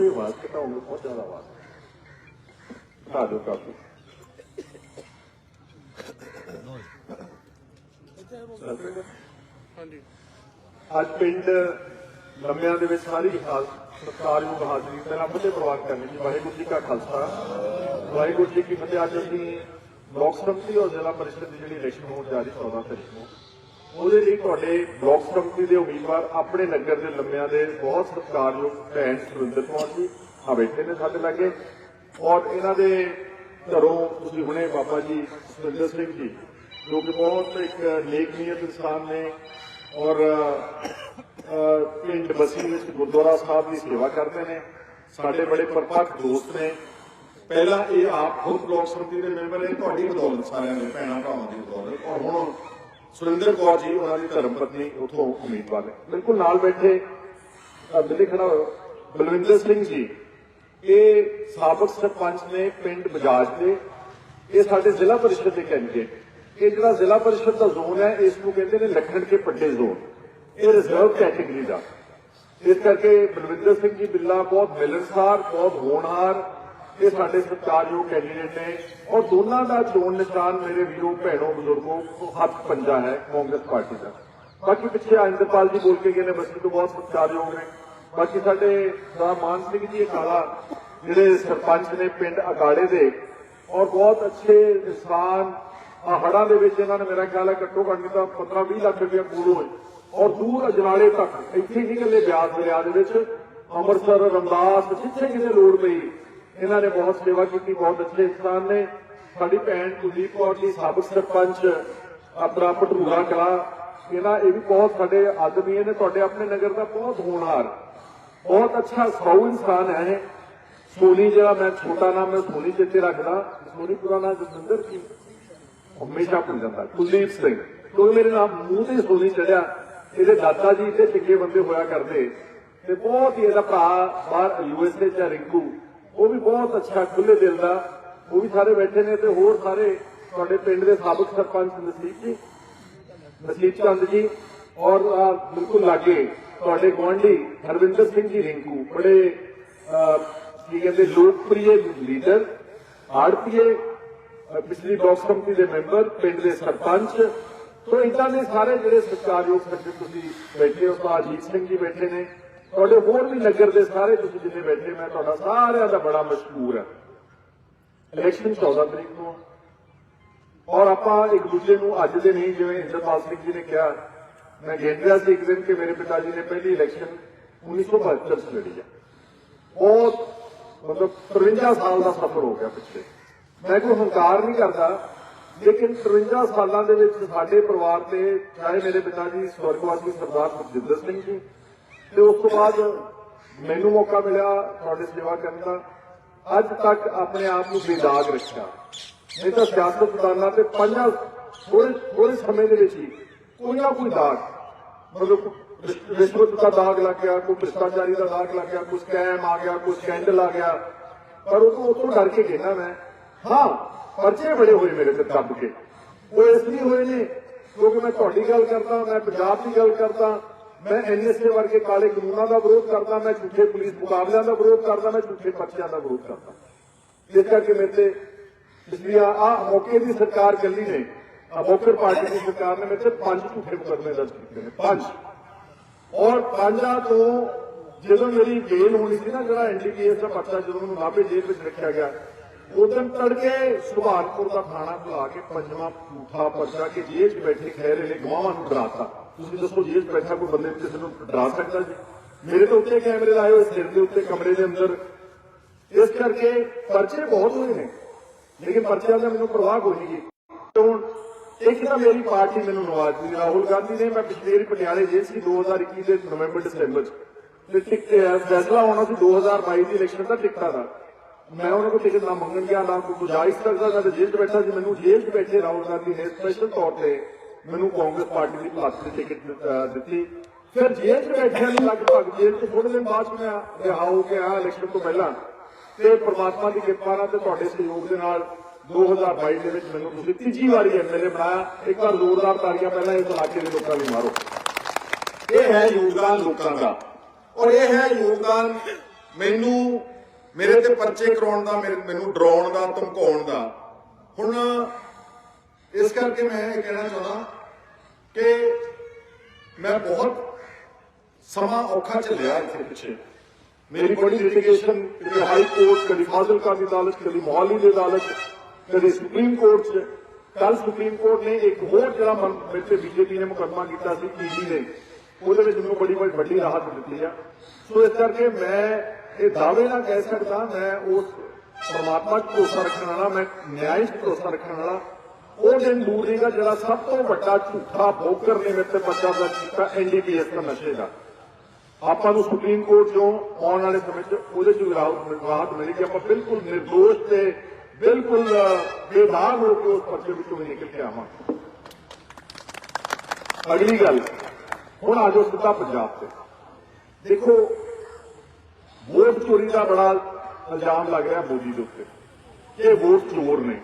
ਥੋੜੀ ਆਵਾਜ਼ ਘਟਾਉਂਗੇ ਬਹੁਤ ਜ਼ਿਆਦਾ ਆਵਾਜ਼ ਘਟਾ ਦਿਓ ਕਾਫੀ। ਹਾਂਜੀ। ਅੱਜ ਪਿੰਡ ਲੰਮਿਆਂ ਦੇ ਵਿੱਚ ਸਾਰੀ ਹਾਲ ਸਤਿਕਾਰਯੋਗ ਹਾਜ਼ਰੀ ਪਹਿਲਾਂ ਫਤਿਹ ਪ੍ਰਵਾਨ ਕਰਨੀ ਜੀ। ਵਾਹਿਗੁਰੂ ਜੀ ਕਾ ਖਾਲਸਾ। ਵਾਹਿਗੁਰੂ ਜੀ ਕੀ ਫਤਿਹ। ਅੱਜ ਅਸੀਂ ਬਲਾਕ ਸੰਮਤੀ ਔਰ ਜ਼ਿਲ੍ਹਾ ਪਰਿਸ਼ਦ ਦੀ ਜਿਹੜੀ ਇਲੈਕਸ਼ਨ ਹੋਣ ਜਾ ਰਹੀ 14 ਤਰੀਕ ਨੂੰ। ਉਹਦੇ ਲਈ ਤੁਹਾਡੇ ਬਲਾਕ ਸੰਮਤੀ ਦੇ ਉਮੀਦਵਾਰ ਆਪਣੇ ਨਗਰ ਦੇ ਲੰਮਿਆਂ ਦੇ ਬਹੁਤ ਸਤਿਕਾਰਯੋਗ ਭੈਣ ਸੁਰਿੰਦਰ ਕੌਰ ਜੀ ਆ ਬੈਠੇ ਨੇ ਸਾਡੇ ਲਾਗੇ। ਔਰ ਇਹਨਾਂ ਦੇ ਘਰੋਂ ਤੁਸੀਂ ਹੁਣੇ ਬਾਬਾ ਜੀ ਸੁਰਿੰਦਰ ਸਿੰਘ ਜੀ, ਜੋ ਕਿ ਬਹੁਤ ਇੱਕ ਨੇਕ ਨੀਅਤ ਇਨਸਾਨ ਨੇ ਔਰ ਪਿੰਡ ਬਸੀ ਵਿੱਚ ਗੁਰਦੁਆਰਾ ਸਾਹਿਬ ਦੀ ਸੇਵਾ ਕਰਦੇ ਨੇ, ਸਾਡੇ ਬੜੇ ਪਰਪੱਕ ਦੋਸਤ ਨੇ। ਪਹਿਲਾਂ ਇਹ ਆਪ ਖੁਦ ਬਲਾਕ ਸਮਿਤੀ ਦੇ ਮੈਂਬਰ ਨੇ, ਤੁਹਾਡੀ ਬਦੌਲਤ ਸਾਰਿਆਂ ਦੇ ਭੈਣਾਂ ਭਰਾਵਾਂ ਦੀ ਬਦੌਲਤ। ਔਰ ਹੁਣ ਸੁਰਿੰਦਰ ਕੌਰ ਜੀ ਉਹਨਾਂ ਦੀ ਧਰਮ ਪਤਨੀ ਉਥੋਂ ਉਮੀਦਵਾਰ ਨੇ। ਬਿਲਕੁਲ ਨਾਲ ਬੈਠੇ ਦਿੱਲੀ ਖੜਾ ਹੋਇਓ, ਬਲਵਿੰਦਰ ਸਿੰਘ ਜੀ ਇਹ ਸਾਬਕ ਸਰਪੰਚ ਨੇ ਪਿੰਡ ਬਜਾਜ ਦੇ। ਇਹ ਸਾਡੇ ਜ਼ਿਲ੍ਹਾ ਪਰਿਸ਼ਦ ਦੇ ਕੈਂਡੀਡੇਟ ਇਹ ਜਿਹੜਾ ਜ਼ਿਲ੍ਹਾ ਪਰਿਸ਼ਦ ਦਾ ਜ਼ੋਨ ਹੈ ਇਸ ਨੂੰ ਕਹਿੰਦੇ ਨੇ ਲੱਖਣ ਕੇ ਪੱਡੇ ਜ਼ੋਨ ਇਹ ਰਿਜ਼ਰਵ ਕੈਟੇਗਰੀ ਦਾ। ਇਸ ਕਰਕੇ ਬਲਵਿੰਦਰ ਸਿੰਘ ਜੀ ਬਿੱਲਾ ਬਹੁਤ ਮਿਲਣਸਾਰ ਬਹੁਤ ਹੋਣਹਾਰ ਇਹ ਸਾਡੇ ਸਤਿਕਾਰਯੋਗ ਕੈਂਡੀਡੇਟ ਨੇ। ਔਰ ਦੋਨਾਂ ਦਾ ਚੋਣ ਨਿਸ਼ਾਨ ਮੇਰੇ ਵੀਰੋ, ਭੈਣੋ, ਬਜ਼ੁਰਗੋ, ਹੱਥ ਪੰਜਾ ਹੈ ਕਾਂਗਰਸ ਪਾਰਟੀ ਦਾ। ਬਾਕੀ ਪਿੱਛੇ ਆਇੰਦਰਪਾਲ ਜੀ ਬੋਲ ਕੇ ਗਏ ਨੇ ਬਸੀ ਤੋਂ ਬਹੁਤ ਸਤਿਕਾਰਯੋਗ ਨੇ। ਬਾਕੀ ਸਾਡੇ ਮਾਨ ਸਿੰਘ ਜੀ ਕਾਲਾ, ਜਿਹੜੇ ਸਰਪੰਚ ਨੇ ਪਿੰਡ ਅਕਾੜੇ ਦੇ, ਔਰ ਬਹੁਤ ਅੱਛੇ ਇਨਸਾਨ ਹੜਾਂ ਦੇ ਵਿੱਚ ਇਹਨਾਂ ਨੇ ਮੇਰਾ ਖਿਆਲ ਹੈ ਘੱਟੋ ਘੱਟ ਨਹੀਂ ਤਾਂ 15 20 ਲੱਖ ਰੁਪਏ ਪੂਰੋ ਹੋਏ। ਔਰ ਦੂਰ ਅਜਨਾਲੇ ਤੱਕ, ਇੱਥੇ ਹੀ ਇਕੱਲੇ ਬਿਆਸ ਦਰਿਆ ਦੇ ਵਿੱਚ ਅੰਮ੍ਰਿਤਸਰ, ਰਮਦਾਸ, ਜਿੱਥੇ ਕਿਸੇ ਲੋੜ ਪਈ ਇਹਨਾਂ ਨੇ ਬਹੁਤ ਸੇਵਾ ਕੀਤੀ, ਬਹੁਤ ਅੱਛੇ ਇਨਸਾਨ ਨੇ। ਸਾਡੀ ਭੈਣ ਕੁਲਦੀਪ ਕੌਰ ਜੀ ਸਾਬਕ ਸਰਪੰਚ, ਆਪਣਾ ਭਟੂਰਾ ਕਲਾ, ਇਹਨਾਂ ਇਹ ਵੀ ਬਹੁਤ ਸਾਡੇ ਆਦਮੀ ਨੇ, ਤੁਹਾਡੇ ਆਪਣੇ ਨਗਰ ਦਾ ਬਹੁਤ ਹੋਣਹਾਰ। ਬਹੁਤ ਅੱਛਾ ਸੌ ਇਨਸਾਨ ਹੈ ਸੋਨੀ ਜਿਹੜਾ ਮੈਂ ਛੋਟਾ ਨਾਮ, ਮੈਂ ਸੋਨੀ ਚੇਤੇ ਰੱਖਦਾ। ਸੋਨੀ ਪੂਰਾ ਨਾਮ ਜਸਵਿੰਦਰ ਸਿੰਘ। ਹਮੇਸ਼ਾ ਭੁੱਲ ਜਾਂਦਾ। ਕੁਲਦੀਪ ਸਿੰਘ। ਕਿਉਂਕਿ ਮੇਰੇ ਨਾਮ ਮੂੰਹ ਤੇ ਸੋਨੀ ਚੜਿਆ। ਇਹਦੇ ਦਾਦਾ ਜੀ ਤੇ ਚੰਗੇ ਬੰਦੇ ਹੋਇਆ ਕਰਦੇ। ਤੇ ਬਹੁਤ ਹੀ ਇਹਦਾ ਭਰਾ ਬਾਹਰ ਯੂਐਸਏ ਚ ਆ ਰਿੰਕੂ। ਉਹ ਵੀ ਬਹੁਤ ਅੱਛਾ ਖੁੱਲੇ ਦਿਲ ਦਾ। ਉਹ ਵੀ ਸਾਰੇ ਬੈਠੇ ਨੇ ਤੇ ਹੋਰ ਸਾਰੇ ਤੁਹਾਡੇ ਪਿੰਡ ਦੇ ਸਾਬਕ ਸਰਪੰਚ ਨਸੀਬ ਜੀ ਨਸੀਬ ਚੰਦ ਜੀ ਔਰ ਬਿਲਕੁਲ ਲਾਗੇ ਤੁਹਾਡੇ ਗੁਆਂਢੀ ਹਰਵਿੰਦਰ ਸਿੰਘ ਜੀ ਰਿੰਕੂ ਬੜੇ ਕੀ ਕਹਿੰਦੇ ਲੋਕਪ੍ਰਿਯ ਲੀਡਰ ਆੜਪੀਏ ਅਹ, ਪਿਛਲੀ ਬਲਾਕ ਕਮੇਟੀ ਦੇ ਮੈਂਬਰ ਪਿੰਡ ਦੇ ਸਰਪੰਚ। ਤੋਂ ਇਦਾਂ ਦੇ ਸਾਰੇ ਜਿਹੜੇ ਸਤਿਕਾਰਯੋਗ ਸੱਜਣ ਤੁਸੀਂ ਬੈਠੇ ਹੋ ਤਾਂ ਅਜੀਤ ਸਿੰਘ ਜੀ ਬੈਠੇ ਨੇ। ਤੁਹਾਡੇ ਹੋਰ ਵੀ ਨਗਰ ਦੇ ਸਾਰੇ ਤੁਸੀਂ ਜਿੰਨੇ ਬੈਠੇ, ਮੈਂ ਤੁਹਾਡਾ ਸਾਰਿਆਂ ਦਾ ਬੜਾ ਮਸ਼ਕੂਰ ਹਾਂ। ਇਲੈਕਸ਼ਨ 14 ਤਰੀਕ ਨੂੰ ਔਰ ਆਪਾਂ ਇੱਕ ਦੂਜੇ ਨੂੰ ਅੱਜ ਦੇ ਨਹੀਂ, ਜਿਵੇਂ ਇੰਦਰਪਾਲ ਸਿੰਘ ਜੀ ਨੇ ਕਿਹਾ, ਮੈਂ ਗਿਣਦਿਆ ਸੀ ਇੱਕ ਦਿਨ ਕਿ ਮੇਰੇ ਪਿਤਾ ਜੀ ਨੇ ਪਹਿਲੀ ਇਲੈਕਸ਼ਨ 1972 ਚ ਲੜੀ ਹੈ ਬਹੁਤ ਮਤਲਬ 53 ਸਾਲ ਦਾ ਸਫ਼ਰ ਹੋ ਗਿਆ ਪਿੱਛੇ। ਮੈਂ ਕੋਈ ਹੰਕਾਰ ਨਹੀਂ ਕਰਦਾ, ਲੇਕਿਨ 53 ਸਾਲਾਂ ਦੇ ਵਿੱਚ ਸਾਡੇ ਪਰਿਵਾਰ ਤੇ ਚਾਹੇ ਮੇਰੇ ਪਿਤਾ ਜੀ ਸਵਰਗਵਾਸੀ ਸਰਦਾਰ ਸੁਖਜਿੰਦਰ ਸਿੰਘ ਜੀ ਤੇ ਉਸ ਤੋਂ ਬਾਅਦ ਮੈਨੂੰ ਮੌਕਾ ਮਿਲਿਆ ਤੁਹਾਡੇ ਸੇਵਾ ਕਰਨ ਦਾ। ਅੱਜ ਤੱਕ ਆਪਣੇ ਆਪ ਨੂੰ ਬੇਦਾਗ ਰੱਖਿਆ। ਨਹੀਂ ਤਾਂ ਸਿਆਸਤਦਾਨਾਂ ਤੇ ਪੰਜਾਂ ਥੋੜੇ ਥੋੜੇ ਸਮੇਂ ਦੇ ਵਿੱਚ ਹੀ ਕੋਈ ਨਾ ਕੋਈ ਦਾਗ। ਮਤਲਬ ਰਿਸ਼ਵਤ ਦਾ ਦਾਗ ਲੱਗ ਗਿਆ, ਕੋਈ ਭ੍ਰਿਸ਼ਟਾਚਾਰੀ ਦਾ ਦਾਗ ਲੱਗ ਗਿਆ, ਕੋਈ ਸਕੈਮ ਆ ਗਿਆ, ਕੋਈ ਸਕੈਂਡਲ ਆ ਗਿਆ। ਪਰ ਉਹ ਤੋਂ ਉਤੋਂ ਡਰ ਕੇ ਕਹਿਣਾ ਮੈਂ। ਹਾਂ, ਪਰਚੇ ਬੜੇ ਹੋਏ ਮੇਰੇ ਤੇ ਦੱਬ ਕੇ। ਉਹ ਇਸ ਲਈ ਹੋਏ ਨੇ, ਕਿਉਂਕਿ ਮੈਂ ਤੁਹਾਡੀ ਗੱਲ ਕਰਦਾ, ਮੈਂ ਪੰਜਾਬ ਦੀ ਗੱਲ ਕਰਦਾ। ਮੈਂ ਐਨਐਸਏ ਵਰਗੇ ਕਾਲੇ ਕਾਨੂੰਨਾਂ ਦਾ ਵਿਰੋਧ ਕਰਦਾ, ਮੈਂ ਝੂਠੇ ਪੁਲਿਸ ਮੁਕਾਬਲਿਆਂ ਦਾ ਵਿਰੋਧ ਕਰਦਾ, ਮੈਂ ਝੂਠੇ ਪਰਚਿਆਂ ਦਾ ਵਿਰੋਧ ਕਰਦਾ। ਇਸ ਕਰਕੇ ਮੇਰੇ ਤੇ ਇਸ ਆ ਮੌਕੇ ਦੀ ਸਰਕਾਰ ਚੱਲੀ ਨੇ, ਆ ਮੌਕੇ ਪਾਰਟੀ ਦੀ ਸਰਕਾਰ ਨੇ ਮੇਰੇ ਤੇ ਪੰਜ ਝੂਠੇ ਮੁਕੱਦਮੇ ਦਰਜ ਕੀਤੇ ਨੇ, ਪੰਜ। ਔਰ ਪੰਜਾਂ ਤੋਂ ਜਦੋਂ ਮੇਰੀ ਬੇਲ ਹੋਣੀ ਸੀ ਨਾ, ਜਿਹੜਾ ਐਨਡੀਪੀਐਸ ਦਾ ਪਰਚਾ ਜਦੋਂ ਮੈਨੂੰ ਨਾਭੇ ਜੇਲ੍ਹ ਵਿੱਚ ਰੱਖਿਆ ਗਿਆ ਉਦੋਂ ਤੜਕੇ ਸੁਭਾਨਪੁਰ ਦਾ ਥਾਣਾ ਬੁਲਾ ਕੇ ਪੰਜਵਾਂ ਝੂਠਾ ਪਰਚਾ ਕਿ ਜੇਲ੍ਹ 'ਚ ਬੈਠੇ ਖੈਰੇ ਨੇ, ਗਵਾਹਾਂ ਨੂੰ ਡਰਾਤਾ। ਤੁਸੀਂ ਦੱਸੋ ਜੇਲ੍ਹ 'ਚ ਬੈਠਾ ਕੋਈ ਬੰਦੇ ਕਿਸੇ ਨੂੰ ਡਰਾ ਸਕਦਾ ਜੀ? ਮੇਰੇ ਤੋਂ ਉੱਤੇ ਕੈਮਰੇ ਲਾਏ ਹੋਏ, ਸਿਰ ਦੇ ਉੱਤੇ ਕਮਰੇ ਦੇ ਅੰਦਰ। ਇਸ ਕਰਕੇ ਪਰਚੇ ਬਹੁਤ ਹੋਏ ਨੇ। ਲੇਕਿਨ ਪਰਚਿਆਂ ਦਾ ਮੈਨੂੰ ਪ੍ਰਵਾਹ ਕੋਈ ਨਹੀਂ। ਹੁਣ ਇੱਕ ਤਾਂ ਮੇਰੀ ਪਾਰਟੀ ਮੈਨੂੰ ਨਵਾਜ਼ਦੀ ਰਾਹੁਲ ਗਾਂਧੀ ਨੇ ਮੈਂ ਪਿਛਲੇ ਪਟਿਆਲੇ ਜੇਲ੍ਹ ਸੀ 2021 ਦੇ ਨਵੰਬਰ, ਦਸੰਬਰ। ਚ ਤੇ ਟਿਕ- ਫੈਸਲਾ ਹੋਣਾ ਸੀ 2022 ਦੀ ਇਲੈਕਸ਼ਨ ਦਾ ਟਿਕਟਾਂ ਦਾ। ਮੈਂ ਉਹਨਾਂ ਕੋਲ ਟਿਕਟ ਨਾ ਮੰਗਣ ਗਿਆ, ਨਾ ਕੋਈ ਗੁਜਾਰਿਸ਼ ਕਰਦਾ, ਨਾ ਤਾਂ ਜੇਲ੍ਹ 'ਚ ਬੈਠਾ ਸੀ। ਮੈਨੂੰ ਜੇਲ੍ਹ 'ਚ ਬੈਠੇ ਰਾਹੁਲ ਗਾਂਧੀ ਨੇ ਸਪੈਸ਼ਲ ਤੌਰ ਤੇ ਮੈਨੂੰ ਕਾਂਗਰਸ ਪਾਰਟੀ ਦੀ ਪਲੱਸ ਦੀ ਟਿਕਟ ਦਿੱਤੀ ਫਿਰ ਜੇਲ੍ਹ 'ਚ ਬੈਠਿਆਂ ਨੂੰ ਲਗਭਗ ਜੇਲ੍ਹ 'ਚ ਥੋੜੇ ਦਿਨ ਬਾਅਦ ਮੈਂ ਰਿਹਾ ਹੋ ਕੇ ਆਇਆ ਇਲੈਕਸ਼ਨ ਤੋਂ ਪਹਿਲਾਂ। ਤੇ ਪ੍ਰਮਾਤਮਾ ਦੀ ਕਿਰਪਾ ਨਾਲ ਤੇ ਤੁਹਾਡੇ ਸਹਿਯੋਗ ਦੇ ਨਾਲ 2022 ਦੇ ਵਿੱਚ ਮੈਨੂੰ ਤੁਸੀਂ ਤੀਜੀ ਵਾਰੀ ਐਮਐਲਏ ਬਣਾਇਆ। ਇੱਕ ਵਾਰ ਜ਼ੋਰਦਾਰ ਤਾੜੀਆਂ ਪਹਿਲਾਂ ਇਸ ਇਲਾਕੇ ਦੇ ਲੋਕਾਂ ਲਈ ਮਾਰੋ। ਇਹ ਹੈ ਯੋਗਦਾਨ ਲੋਕਾਂ ਦਾ। ਔਰ ਇਹ ਹੈ ਯੋਗਦਾਨ ਮੈਨੂੰ, ਮੇਰੇ ਤੇ ਪਰਚੇ ਕਰਾਉਣ ਦਾ, ਮੇਰੇ- ਮੈਨੂੰ ਡਰਾਉਣ ਦਾ, ਧਮਕਾਉਣ ਦਾ। ਹੁਣ ਇਸ ਕਰਕੇ ਮੈਂ ਇਹ ਕਹਿਣਾ ਚਾਹੁੰਦਾ ਕਿ ਮੈਂ ਬਹੁਤ ਸਮਾਂ ਔਖਾ ਚੱਲਿਆ ਇੱਥੇ ਪਿੱਛੇ। ਮੇਰੀ ਬੜੀ ਲਿਟੀਗੇਸ਼ਨ ਕਦੇ ਹਾਈ ਕੋਰਟ ਕਦੀ ਫਾਜ਼ਿਲਕਾ ਦੀ ਅਦਾਲਤ ਕਦੀ ਮੋਹਾਲੀ ਦੀ ਅਦਾਲਤ ਕਦੀ ਸੁਪਰੀਮ ਕੋਰਟ 'ਚ। ਕੱਲ ਸੁਪਰੀਮ ਕੋਰਟ ਨੇ ਇੱਕ ਹੋਰ ਜਿਹੜਾ ਮਨ ਮੇਰੇ ਤੇ ਬੀਜੇਪੀ ਨੇ ਮੁਕੱਦਮਾ ਕੀਤਾ ਸੀ ਈਡੀ ਨੇ। ਉਹਦੇ ਵਿੱਚ ਮੈਨੂੰ ਬੜੀ ਬੜੀ ਵੱਡੀ ਰਾਹਤ ਦਿੱਤੀ ਆ। ਸੋ ਇਸ ਕਰਕੇ ਮੈਂ ਇਹ ਦਾਅਵੇ ਨਾਲ ਕਹਿ ਸਕਦਾ ਮੈਂ ਉਸ ਪਰਮਾਤਮਾ 'ਚ ਭਰੋਸਾ ਰੱਖਣ ਵਾਲਾ ਮੈਂ ਨਿਆਂ 'ਚ ਭਰੋਸਾ ਰੱਖਣ ਵਾਲਾ। ਉਹ ਦਿਨ ਦੂਰ ਨਹੀਂਗਾ ਜਿਹੜਾ ਸਭ ਤੋਂ ਵੱਡਾ ਝੂਠਾ ਬੋਕਰ ਨੇ ਮੇਰੇ ਤੇ ਪਰਚਾ ਦਰਜ ਕੀਤਾ ਐਨਡੀਪੀਐਸ ਦਾ ਨਸ਼ੇ ਦਾ। ਆਪਾਂ ਨੂੰ ਸੁਪਰੀਮ ਕੋਰਟ ਜੋ ਆਉਣ ਵਾਲੇ ਸਮੇਂ 'ਚ ਉਹਦੇ 'ਚ ਰਾਹਤ ਮਿਲੇਗੀ। ਆਪਾਂ ਬਿਲਕੁਲ ਨਿਰਦੋਸ਼ ਤੇ ਬਿਲਕੁਲ ਬੇਦਾਗ ਹੋ ਕੇ ਉਸ ਪਰਚੇ ਵਿੱਚੋਂ ਵੀ ਨਿਕਲ ਕੇ ਆਵਾਂਗੇ। ਅਗਲੀ ਗੱਲ, ਹੁਣ ਆਜੋ ਜਾਓ ਸਿੱਧਾ ਪੰਜਾਬ ਤੇ। ਦੇਖੋ, ਵੋਟ ਚੋਰੀ ਦਾ ਬੜਾ ਇਲਜ਼ਾਮ ਲੱਗ ਰਿਹਾ ਮੋਦੀ ਦੇ ਉੱਤੇ ਇਹ ਵੋਟ ਚੋਰ ਨੇ।